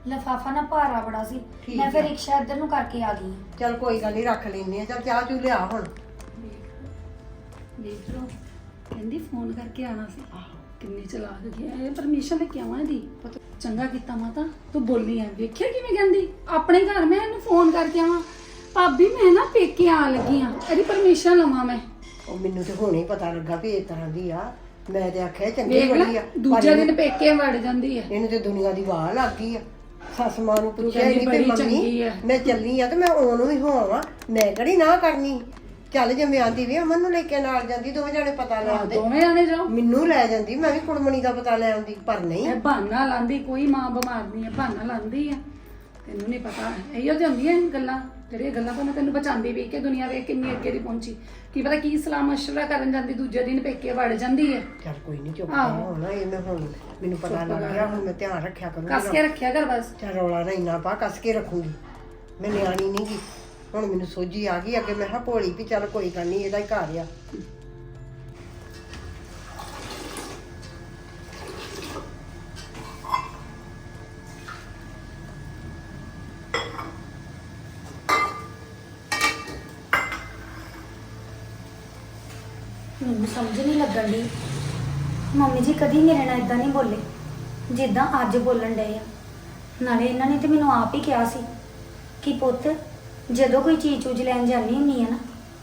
ਲਫਾਫਾ ਨਾ ਭਾਰਾ ਬੜਾ ਸੀ। ਠੀਕ ਮੈਂ ਫਿਰ ਆ। ਰਿਕਸ਼ਾ ਇੱਧਰ ਨੂੰ ਕਰਕੇ ਆ ਗਈ। ਚੱਲ ਕੋਈ ਗੱਲ ਨਹੀਂ ਰੱਖ ਲੈਨੇ ਆ। ਚੱਲ ਚਾਹ ਚੂ ਲਿਆ ਹੁਣ। ਦੇਖ ਲਓ ਕਹਿੰਦੀ ਫੋਨ ਕਰਕੇ ਆਣਾ ਸੀ। ਕਿੰਨੀ ਚਲਾਕ ਗਿਆ ਇਹ ਪਰਮਿਸ਼ਨ ਲੈ ਕੇ ਆਵਾਂ ਚੰਗਾ ਕੀਤਾ ਮਾਤਾ ਤੂੰ ਬੋਲੀ ਆ। ਵੇਖਿਆ ਕਿਵੇਂ ਕਹਿੰਦੀ? ਆਪਣੇ ਘਰ ਮੈਂ ਇਹਨੂੰ ਫੋਨ ਕਰਕੇ ਆਵਾਂ। ਭਾਬੀ ਮੈਂ ਨਾ ਪੇਕੇ ਆਣ ਲੱਗੀ ਆ। ਇਹਦੀ ਪਰਮਿਸ਼ਨ ਲਵਾਂ ਮੈਂ। ਉਹ ਮੈਨੂੰ ਤੇ ਹੁਣੇ ਹੀ ਪਤਾ ਲੱਗਾ ਵੀ ਇਸ ਤਰ੍ਹਾਂ ਦੀ ਆ। ਮੈਂ ਤੇ ਆਖਿਆ ਚੰਗੀ ਵੇਖ ਬੜੀ ਲੈ ਆ। ਪਰ ਦੂਜੇ ਇਹਨੂੰ- ਦਿਨ ਪੇਕੇ ਵੜ ਜਾਂਦੀ ਹੈ ਇਹਨੂੰ ਤੇ ਦੁਨੀਆ ਦੀ ਵਾਹ ਲੱਗ ਗਈ ਆ। ਸੱਸ ਮਾਂ ਨੂੰ ਪੁੱਛਿਆ ਕਹਿੰਦੀ ਨਹੀਂ ਵੀ ਬੜੀ ਚੰਗੀ ਮੰਮੀ ਆ। ਮੈਂ ਚੱਲੀ ਆ ਤੇ ਮੈਂ ਉਹਨੂੰ ਹੀ ਹੋਵਾਂ ਮੈਂ ਕਿਹੜੀ ਨਾ ਕਰਨੀ? ਚੱਲ ਜੇ ਮੈਂ ਆਂਦੀ ਵੀ ਅਮਨ ਨੂੰ ਲੈ ਕੇ ਨਾਲ ਜਾਂਦੀ ਦੋਵੇਂ ਜਾਣੇ ਪਤਾ ਲੈ ਆਉਂਦੇ ਦੋਵੇਂ ਆਣੇ ਜਾਓ। ਮੈਨੂੰ ਲੈ ਜਾਂਦੀ ਮੈਂ ਵੀ ਕੁੜਮਣੀ ਦਾ ਪਤਾ ਲੈ ਆਉਂਦੀ ਪਰ ਨਹੀਂ। ਇਹ ਬਹਾਨਾ ਲਾਂਦੀ ਕੋਈ ਮਾਂ ਬਿਮਾਰ ਨਹੀਂ ਹੈ ਬਹਾਨਾ ਲਾਂਦੀ ਆ। ਤੈਨੂੰ ਨਹੀਂ ਪਤਾ ਇਹੋ ਤੇ ਹੁੰਦੀਆਂ ਗੱਲਾਂ ਜਿਹੜੀਆਂ ਗੱਲਾਂ ਤੋਂ ਮੈਂ ਤੈਨੂੰ ਬਚਾਉਂਦੀ ਵੀ ਕਿ ਦੁਨੀਆ ਵੇਖ ਕਿੰਨੀ ਅੱਗੇ ਦੀ ਪਹੁੰਚੀ। ਕੀ ਪਤਾ ਕੀ ਸਲਾਹ ਮਸ਼ਵਰਾ ਕਰਨ ਜਾਂਦੀ ਦੂਜੇ ਦਿਨ ਪੇਕੇ ਵੜ ਜਾਂਦੀ ਹੈ। ਚੱਲ ਕੋਈ ਨਹੀਂ ਚੁੱਪ ਆਹੋ। ਕਰ ਹੋਣਾ ਇਹ ਮੈਂ ਹੁਣ ਮੈਨੂੰ ਪਤਾ ਲੱਗ ਗਿਆ ਹੁਣ ਮੈਂ ਧਿਆਨ ਰੱਖਿਆ ਕੱਸ ਕਰੂੰਗੀ ਕੇ ਰੱਖਿਆ ਕਰ ਬਸ। ਚੱਲ ਰੌਲਾ ਨਾ ਇੰਨਾ ਪਾ ਕੱਸ ਕੇ ਰੱਖੂੰਗੀ। ਮੈਂ ਨਿਆਣੀ ਨਹੀਂ ਗੀ। ਹੁਣ ਮੈਨੂੰ ਸੋਝੀ ਆ ਗਈ ਅੱਗੇ, ਮੈਂ ਕਿਹਾ ਭੋਲੀ ਵੀ ਚੱਲ ਕੋਈ ਗੱਲ ਨਹੀਂ ਇਹਦਾ ਹੀ ਘਰ ਆ। ਮੈਨੂੰ ਸਮਝ ਨਹੀਂ ਲੱਗਣ ਦੀ ਮੰਮੀ ਜੀ ਕਦੀ ਮੇਰੇ ਨਾਲ ਇਦਾਂ ਨਹੀਂ ਬੋਲੇ, ਜਿੱਦਾਂ ਅੱਜ ਬੋਲਣ ਡਏ ਆ। ਨਾਲੇ ਇਹਨਾਂ ਨੇ ਤੇ ਮੈਨੂੰ ਆਪ ਹੀ ਕਿਹਾ ਸੀ ਕਿ ਪੁੱਤ ਜਦੋਂ ਕੋਈ ਚੀਜ਼ ਚੂਜ ਲੈਣ ਜਾਂਦੀ ਹੁੰਦੀ ਆ ਨਾ,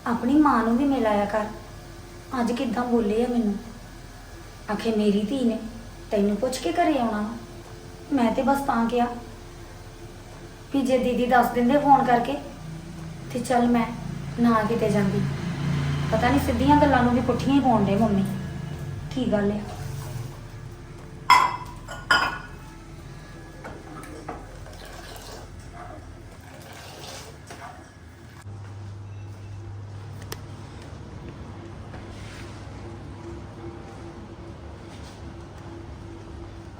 ਆਪਣੀ ਮਾਂ ਨੂੰ ਵੀ ਮਿਲ ਆਇਆ ਕਰ। ਅੱਜ ਕਿੱਦਾਂ ਬੋਲੇ ਆ ਮੈਨੂੰ? ਆਖੇ, ਮੇਰੀ ਧੀ ਨੇ, ਤੈਨੂੰ ਪੁੱਛ ਕੇ ਘਰੇ ਆਉਣਾ ਵਾ। ਮੈਂ ਤੇ ਬਸ ਤਾਂ ਕਿਹਾ ਵੀ ਜੇ ਦੀਦੀ ਦੱਸ ਦਿੰਦੇ ਫੋਨ ਕਰਕੇ, ਤੇ ਚੱਲ ਮੈਂ ਨਾ ਕਿਤੇ ਜਾਂਦੀ। ਪਤਾ ਨਹੀਂ ਸਿੱਧੀਆਂ ਗੱਲਾਂ ਨੂੰ ਵੀ ਪੁੱਠੀਆਂ ਹੀ ਪਾਉਣ ਦੇ ਮੰਮੀ। ਕੀ ਗੱਲ ਆ?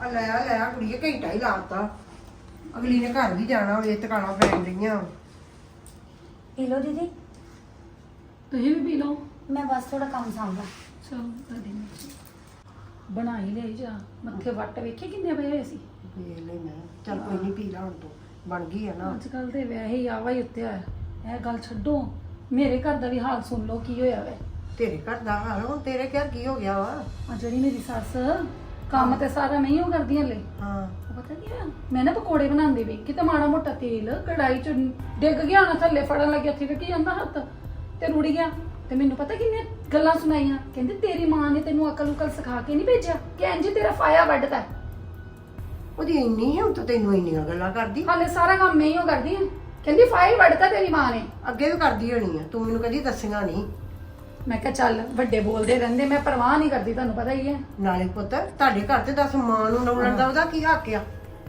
ਆ ਲੈ ਆ ਲੈ ਆ ਕੁੜੀਏ ਘੰਟਾ ਹੀ ਲਾਤਾ। ਅਗਲੀ ਨੇ ਘਰ ਵੀ ਜਾਣਾ ਵੇ ਤਕਾਲਾ ਪੈਣ ਰਹੀਆਂ। ਪੀ ਲਓ ਦੀਦੀ। ਤੁਸੀਂ ਵੀ ਪੀ ਲਓ। ਮੈਂ ਬਸ ਥੋੜਾ ਕੰਮ ਸੰਭਾਲਾਂ ਚਲੋ ਤੁਹਾਡੀ ਮਰਜ਼ੀ। ਬਣਾ ਹੀ ਲਈ ਜਾ ਮੱਥੇ ਵੱਟ ਵੇਖੇ ਕਿੰਨੇ ਪਏ ਹੋਏ ਸੀ? ਵੇਖ ਲੈ ਮੈਂ। ਚੱਲ ਕੋਈ ਨਹੀਂ ਪੀ ਲਾ ਹੁਣ ਤੂੰ। ਬਣ ਗਈ ਹੈ ਨਾ। ਅੱਜ ਕੱਲ ਦੇ ਵਿਆਹ ਹੀ ਆਵਾ ਹੀ ਉੱਤੇ ਆ। ਇਹ ਗੱਲ ਛੱਡੋ। ਮੇਰੇ ਘਰ ਦਾ ਵੀ ਹਾਲ ਸੁਣ ਲਓ ਕੀ ਹੋਇਆ ਵੈ। ਤੇਰੇ ਘਰ ਦਾ ਹਾਲ? ਹੁਣ ਤੇਰੇ ਘਰ ਕੀ ਹੋ ਗਿਆ ਵਾ? ਆ ਜਿਹੜੀ ਮੇਰੀ ਸੱਸ ਕੰਮ ਤੇ ਸਾਰਾ ਮੈਂ ਹੀ ਉਹ ਕਰਦੀ ਹਾਂ। ਉਹ ਪਤਾ ਕੀ ਹੋਇਆ ਮੈਂ ਨਾ ਪਕੌੜੇ ਬਣਾਉਂਦੀ ਵੀ ਕਿਤੇ ਮਾੜਾ ਮੋਟਾ ਤੇਲ ਕੜਾਈ ਚ ਡਿੱਗ ਗਿਆ ਨਾ ਥੱਲੇ ਫੜਨ ਲੱਗਿਆ ਉੱਥੇ ਕੀ ਜਾਂਦਾ ਹੱਥ ਤੇ ਰੁੜ ਗਿਆ। ਤੇ ਮੈਨੂੰ ਪਤਾ ਕਿੰਨੀਆਂ ਗੱਲਾਂ ਸੁਣਾਈਆਂ। ਕਹਿੰਦੇ ਤੇਰੀ ਮਾਂ ਨੇ ਤੈਨੂੰ ਅਕਲ ਉਕਲ ਸਿਖਾ ਕੇ ਨਹੀਂ ਭੇਜਿਆ? ਕਿ ਇੰਜ ਤੇਰਾ ਫਾਇਆ ਵੱਢਦਾ ਹੈ। ਉਹਦੀ ਇੰਨੀ ਹੁਣ ਤਾਂ ਤੈਨੂੰ ਇੰਨੀਆਂ ਗੱਲਾਂ ਕਰਦੀ। ਹਾਲੇ ਸਾਰਾ ਕੰਮ ਮੈਂ ਹੀ ਉਹ ਕਰਦੀ ਹਾਂ। ਕਹਿੰਦੀ ਫਾਇਲ ਵੱਢਦਾ ਤੇਰੀ ਮਾਂ ਨੇ। ਅੱਗੇ ਵੀ ਕਰਦੀ ਹੋਣੀ ਆ। ਤੂੰ ਮੈਨੂੰ ਕਦੀ ਦੱਸੀਆਂ ਨਹੀਂ। ਮੈਂ ਕਿਹਾ ਚੱਲ ਵੱਡੇ ਬੋਲਦੇ ਰਹਿੰਦੇ ਮੈਂ ਪਰਵਾਹ ਨਹੀਂ ਕਰਦੀ ਤੁਹਾਨੂੰ ਪਤਾ ਹੀ ਹੈ। ਨਾਲੇ ਪੁੱਤ ਤੁਹਾਡੇ ਘਰ ਤੇ ਦੱਸ ਮਾਂ ਨੂੰ ਨੌਲਣ ਦਾ ਉਹਦਾ ਕੀ ਹੱਕ ਆ?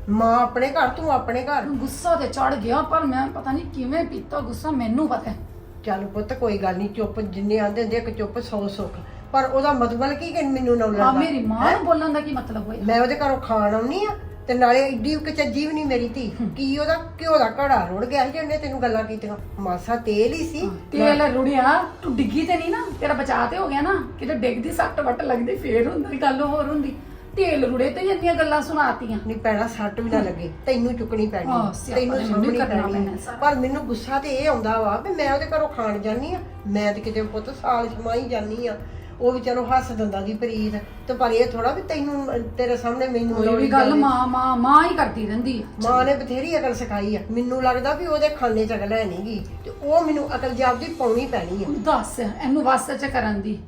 ਮਾਂ ਆਪਣੇ ਘਰ ਤੂੰ ਆਪਣੇ ਘਰ। ਗੁੱਸਾ ਤੇ ਚੜ ਗਿਆ ਪਰ ਮੈਂ ਪਤਾ ਨਹੀਂ ਕਿਵੇਂ ਪੀਤਾ ਗੁੱਸਾ ਮੈਨੂੰ ਪਤਾ ਹੈ। ਚੱਲ ਪੁੱਤ ਕੋਈ ਗੱਲ ਨਹੀਂ ਚੁੱਪ ਜਿੰਨੇ ਆਂਦੇ ਹੁੰਦੇ ਇੱਕ ਚੁੱਪ ਸੌ ਸੁੱਖ। ਪਰ ਉਹਦਾ ਮਤਲਬ ਕੀ ਕਿ ਮੈਨੂੰ ਨੌਲਣ ਆ ਦਾ ਮੇਰੀ ਮਾਂ ਨੂੰ ਬੋਲਣ ਦਾ ਕੀ ਮਤਲਬ ਹੋਇਆ? ਮੈਂ ਉਹਦੇ ਘਰੋਂ ਖਾਣ ਆਉਣੀ ਆ? ਤੇ ਨਾਲੇ ਏਡੀ ਕਚੱਜੀ ਵੀ ਨਹੀਂ ਮੇਰੀ ਧੀ। ਕੀ ਉਹਦਾ ਘਿਓ ਦਾ ਘੜਾ ਰੁੜ ਗਿਆ ਸੀ ਜਿਹਨੇ ਤੈਨੂੰ ਗੱਲਾਂ ਕੀਤੀਆਂ। ਮਾਸਾ ਤੇਲ ਹੀ ਸੀ। ਤੇਲ ਰੁੜਿਆ। ਤੂੰ ਡਿੱਗੀ ਤੇ ਨਹੀਂ ਨਾ ਤੇਰਾ ਬਚਾਅ ਤੇ ਹੋ ਗਿਆ ਨਾ। ਕਿਤੇ ਡਿੱਗਦੀ ਸੱਟ ਵੱਟ ਲੱਗਦੀ ਫੇਰ ਹੁੰਦੀ ਗੱਲ ਹੋਰ ਹੁੰਦੀ। ਤੇਲ ਰੁੜੇ ਤੇ ਇੰਨੀਆਂ ਗੱਲਾਂ ਸੁਣਾਤੀਆਂ। ਨਹੀਂ ਪੈਣਾ ਸੱਟ ਵੀ ਨਾ ਲੱਗੇ। ਤੈਨੂੰ ਚੁੱਕਣੀ ਪੈਣੀ। ਹਾਂ, ਸਿਆਪਾ ਤੈਨੂੰ ਸਾਹਮਣੀ ਕਰਨਾ ਪੈਣੀ ਪੈਣਾ ਸਾਰਾ। ਪਰ ਮੈਨੂੰ ਗੁੱਸਾ ਤੇ ਇਹ ਆਉਂਦਾ ਵਾ ਵੀ ਮੈਂ ਉਹਦੇ ਘਰੋਂ ਖਾਣ ਜਾਨੀ ਆ। ਮੈਂ ਤੇ ਕਿਤੇ ਪੁੱਤ ਸਾਲ ਸਮਾਈ ਜਾਨੀ ਆ। ਉਹ ਵੀ ਚਲੋ ਹੱਸ ਦਿੰਦਾ ਦੀ ਪ੍ਰੀਤ ਤੇ ਪਰ ਇਹ ਥੋੜਾ ਵੀ ਤੈਨੂੰ ਤੇਰੇ ਸਾਹਮਣੇ ਮੈਨੂੰ ਕੋਈ ਵੀ ਲੋੜੀ ਗੱਲ। ਮਾਂ ਮਾਂ ਮਾਂ ਹੀ ਕਰਦੀ ਰਹਿੰਦੀ ਮਾਂ ਨੇ ਬਥੇਰੀ ਅਕਲ ਸਿਖਾਈ ਆ। ਮੈਨੂੰ ਲੱਗਦਾ ਵੀ ਉਹਦੇ ਖਾਨੇ ਚ ਅਕਲ ਹੈ ਨਹੀਂਗੀ ਤੇ ਉਹ ਮੈਨੂੰ ਅਕਲ ਜਾਪਦੀ ਪਾਉਣੀ ਪੈਣੀ ਆ। ਹੁਣ ਦੱਸ ਇਹਨੂੰ ਵਸ ਚ ਕਰਨ ਦੀ।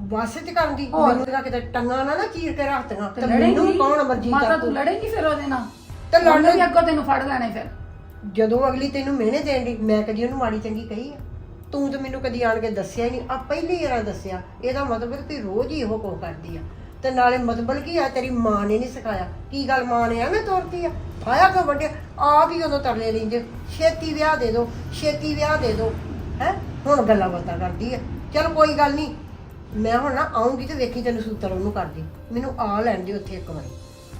ਬਸ ਚ ਕਰਨ ਦੀ? ਹੋਰ। ਮੈਨੂੰ ਤਾਂ ਕਿਤੇ ਟੰਗਾ ਨਾ ਨਾ ਚੀਰ ਕੇ ਰੱਖਤੀਆਂ ਤੇ ਮੈਨੂੰ ਕੌਣ ਮਰਜ਼ੀ ਮਾਤਾ ਕਰ ਤੂੰ ਲੜੇਂਗੀ ਫਿਰ ਉਹਦੇ ਨਾਲ? ਤੇ ਲੜ ਉਹਨੇ ਵੀ ਅੱਗੋਂ ਤੈਨੂੰ ਫੜ ਲੈਣੇ ਫਿਰ। ਜਦੋਂ ਅਗਲੀ ਤੈਨੂੰ ਮਿਹਣੇ ਦੇਣ ਦੀ ਮੈਂ ਕਦੀ ਉਹਨੂੰ ਮਾੜੀ ਚੰਗੀ ਕਹੀ ਆ? ਤੂੰ ਤਾਂ ਮੈਨੂੰ ਕਦੀ ਆਣ ਕੇ ਦੱਸਿਆ ਹੀ ਨਹੀਂ। ਆ ਪਹਿਲੀ ਵਾਰ ਦੱਸਿਆ। ਇਹਦਾ ਮਤਲਬ ਕਿ ਰੋਜ਼ ਹੀ ਇਹੋ ਕੋ ਕਰਦੀ ਆ। ਤੇ ਨਾਲੇ ਮਤਲਬ ਕੀ ਆ, ਤੇਰੀ ਮਾਂ ਨੇ ਨਹੀਂ ਸਿਖਾਇਆ। ਕੀ ਗੱਲ ਮਾਂ ਨੇ ਐਵੇਂ ਤੋਰਤੀ ਆ? ਆਇਆ ਕੋ ਵੱਡੇ ਆਪ ਹੀ ਉਦੋਂ ਤਰਲੇ ਲੈਂਦੇ। ਛੇਤੀ ਵਿਆਹ ਦੇ ਦੋ, ਛੇਤੀ ਵਿਆਹ ਦੇ ਦੋ। ਹੈ? ਹੁਣ ਗੱਲਾਂ ਬਾਤਾਂ ਕਰਦੀ ਆ। ਚਲ ਕੋਈ ਗੱਲ ਨਹੀਂ। ਮੈਂ ਹੁਣ ਨਾ ਆਉਂਗੀ ਤੇ ਵੇਖੀ ਤੈਨੂੰ ਸੂਤਰ ਉਹਨੂੰ ਕਰਦੀ। ਮੈਨੂੰ ਆ ਲੈਣ ਦੇ ਉੱਥੇ ਇੱਕ ਵਾਰੀ।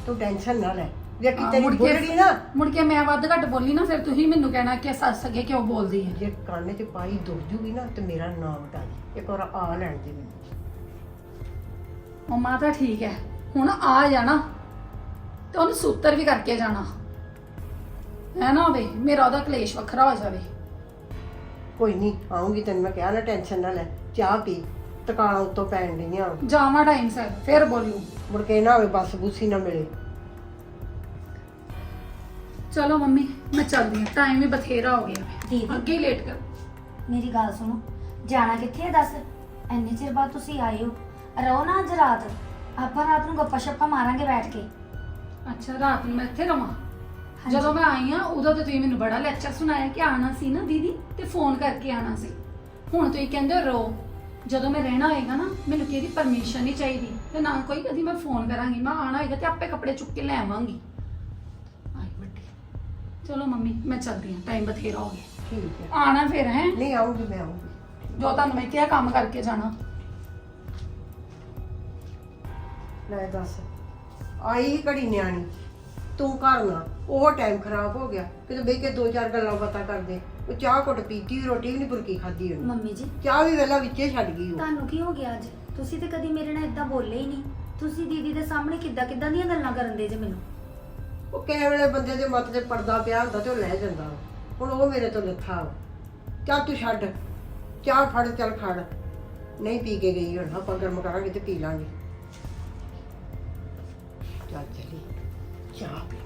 ਤੂੰ ਟੈਨਸ਼ਨ ਨਾ ਲੈ। ਵੇਖੀ ਹਾਂ, ਤੇਰੀ ਮੁੜ ਕੇ- ਬੁੱਢੜੀ ਨਾ? ਮੁੜ ਕੇ ਮੈਂ ਵੱਧ ਘੱਟ ਬੋਲੀ ਨਾ ਫਿਰ ਤੁਸੀਂ ਮੈਨੂੰ ਕਹਿਣਾ ਕਿ ਸੱਸ ਅੱਗੇ ਕਿਉਂ ਬੋਲਦੀ ਹੈ? ਜੇ ਕੰਨ 'ਚ ਪਾਈ ਦੁਰ ਜੂਗੀ ਨਾ ਤੇ ਮੇਰਾ ਨਾਮ ਟਾ ਇੱਕ ਵਾਰ ਆ ਲੈਣ ਦੇ ਮੈਨੂੰ। ਮੰਮਾ ਤਾਂ ਠੀਕ ਹੈ ਹੁਣ ਆ ਜਾਣਾ ਤੇ ਉਹਨੂੰ ਸੂਤਰ ਵੀ ਕਰਕੇ ਜਾਣਾ। ਹੈ ਨਾ ਹੋਵੇ ਮੇਰਾ ਉਹਦਾ ਕਲੇਸ਼ ਵੱਖਰਾ ਹੋ ਜਾਵੇ। ਕੋਈ ਨਹੀਂ ਆਉਂਗੀ ਤੈਨੂੰ ਮੈਂ ਕਿਹਾ ਨਾ ਟੈਨਸ਼ਨ ਨਾ ਲੈ ਚਾਹ ਪੀ ਤਕਾਲਾਂ ਉੱਤੋਂ ਪੈਣ ਡੀਆਂ ਜਾਵਾਂ ਟਾਈਮ ਸਿਰ ਫਿਰ ਬੋਲੂ। ਮੁੜ ਕੇ ਨਾ ਹੋਵੇ ਬੱਸ ਬੂਸੀ ਨਾ ਮਿਲੇ। ਚਲੋ ਮੰਮੀ ਮੈਂ ਚੱਲਦੀ ਹਾਂ। ਟਾਈਮ ਵੀ ਬਥੇਰਾ ਹੋ ਗਿਆ। ਅੱਗੇ ਹੀ ਲੇਟ ਕਰ। ਮੇਰੀ ਗੱਲ ਸੁਣੋ ਜਾਣਾ ਕਿੱਥੇ ਹੈ ਦੱਸ? ਇੰਨੇ ਚਿਰ ਬਾਅਦ ਤੁਸੀਂ ਆਏ ਹੋ। ਰਹੋ ਨਾ ਅੱਜ ਰਾਤ। ਆਪਾਂ ਰਾਤ ਨੂੰ ਗੱਪਾਂ ਸ਼ੱਪਾਂ ਮਾਰਾਂਗੇ ਬੈਠ ਕੇ। ਅੱਛਾ ਰਾਤ ਨੂੰ ਮੈਂ ਇੱਥੇ ਰਵਾਂ? ਹਾਂਜੀ। ਜਦੋਂ ਮੈਂ ਆਈ ਆ ਉਦੋਂ ਤੇ ਤੁਸੀਂ ਮੈਨੂੰ ਬੜਾ ਲੈਕਚਰ ਸੁਣਾਇਆ ਕਿ ਆਣਾ ਸੀ ਨਾ ਦੀਦੀ ਤੇ ਫੋਨ ਕਰਕੇ ਆਣਾ ਸੀ। ਹੁਣ ਤੁਸੀਂ ਕਹਿੰਦੇ ਹੋ ਰੋ। ਜਦੋਂ ਮੈਂ ਰਹਿਣਾ ਹੋਏਗਾ ਨਾ ਮੈਨੂੰ ਕਿਹਦੀ ਪਰਮਿਸ਼ਨ ਨਹੀਂ ਚਾਹੀਦੀ। ਤੇ ਨਾ ਕੋਈ ਕਦੀ ਮੈਂ ਫੋਨ ਕਰਾਂਗੀ। ਮੈਂ ਆਣਾ ਹੋਏਗਾ ਤੇ ਆਪੇ ਕੱਪੜੇ ਚੁੱਕ ਕੇ ਲੈ ਆਵਾਂਗੀ। ਚਲੋ ਮੰਮੀ ਮੈਂ ਚੱਲਦੀ ਹਾਂ ਟਾਈਮ ਬਥੇਰਾ ਹੋ ਗਿਆ। ਠੀਕ ਹੈ। ਆਣਾ ਫਿਰ ਹੈ? ਨਹੀਂ ਆਉਂਗੀ ਮੈਂ ਆਉਂਗੀ ਜੋ ਤੁਹਾਨੂੰ ਮੈਂ ਕਿਹਾ ਕੰਮ ਕਰਕੇ ਜਾਣਾ। ਲੈ ਦੱਸ ਆਈ ਹੀ ਘੜੀ ਨਿਆਣੀ ਤੂੰ ਘਰ ਨਾ ਉਹ ਟਾਈਮ ਖਰਾਬ ਹੋ ਗਿਆ। ਕਿਤੇ ਬਹਿ ਕੇ ਦੋ ਚਾਰ ਗੱਲਾਂ ਬਾਤਾਂ ਕਰਦੇ ਉਹ ਚਾਹ ਘੁੱਟ ਪੀਤੀ ਰੋਟੀ ਵੀ ਨਹੀਂ ਬੁਰਕੀ ਖਾਦੀ ਉਹਨੇ। ਮੰਮੀ ਜੀ। ਚਾਹ ਵੀ ਵੇਲਾ ਵਿੱਚੇ ਛੱਡ ਗਈ ਉਹ। ਤੁਹਾਨੂੰ ਕੀ ਹੋ ਗਿਆ ਅੱਜ? ਤੁਸੀਂ ਤੇ ਕਦੀ ਮੇਰੇ ਨਾਲ ਇਦਾਂ ਬੋਲੇ ਹੀ ਨਹੀਂ। ਤੁਸੀਂ ਦੀਦੀ ਦੇ ਸਾਹਮਣੇ ਕਿੱਦਾਂ ਕਿੱਦਾਂ ਦੀਆਂ ਗੱਲਾਂ ਕਰਨ ਦੇ ਜੇ ਮੈਨੂੰ? ਉਹ ਕਿਸੇ ਵੇਲੇ ਬੰਦੇ ਦੇ ਮੱਤ ਤੇ ਪਰਦਾ ਪਿਆ ਹੁੰਦਾ ਤੇ ਉਹ ਲੈ ਜਾਂਦਾ ਵਾ। ਹੁਣ ਉਹ ਮੇਰੇ ਤੋਂ ਲੱਥਾ ਵਾ। ਚੱਲ ਤੂੰ ਛੱਡ ਚਾਹ ਫੜ, ਚੱਲ ਖੜ ਨਹੀਂ ਪੀ ਕੇ ਗਈ ਹੁਣ, ਆਪਾਂ ਗਰਮ ਕਰਾਂਗੇ ਤੇ ਪੀ ਲਾਂਗੇ ਚੱਲ ਚਲੀ ਚਾਹ ਪੀ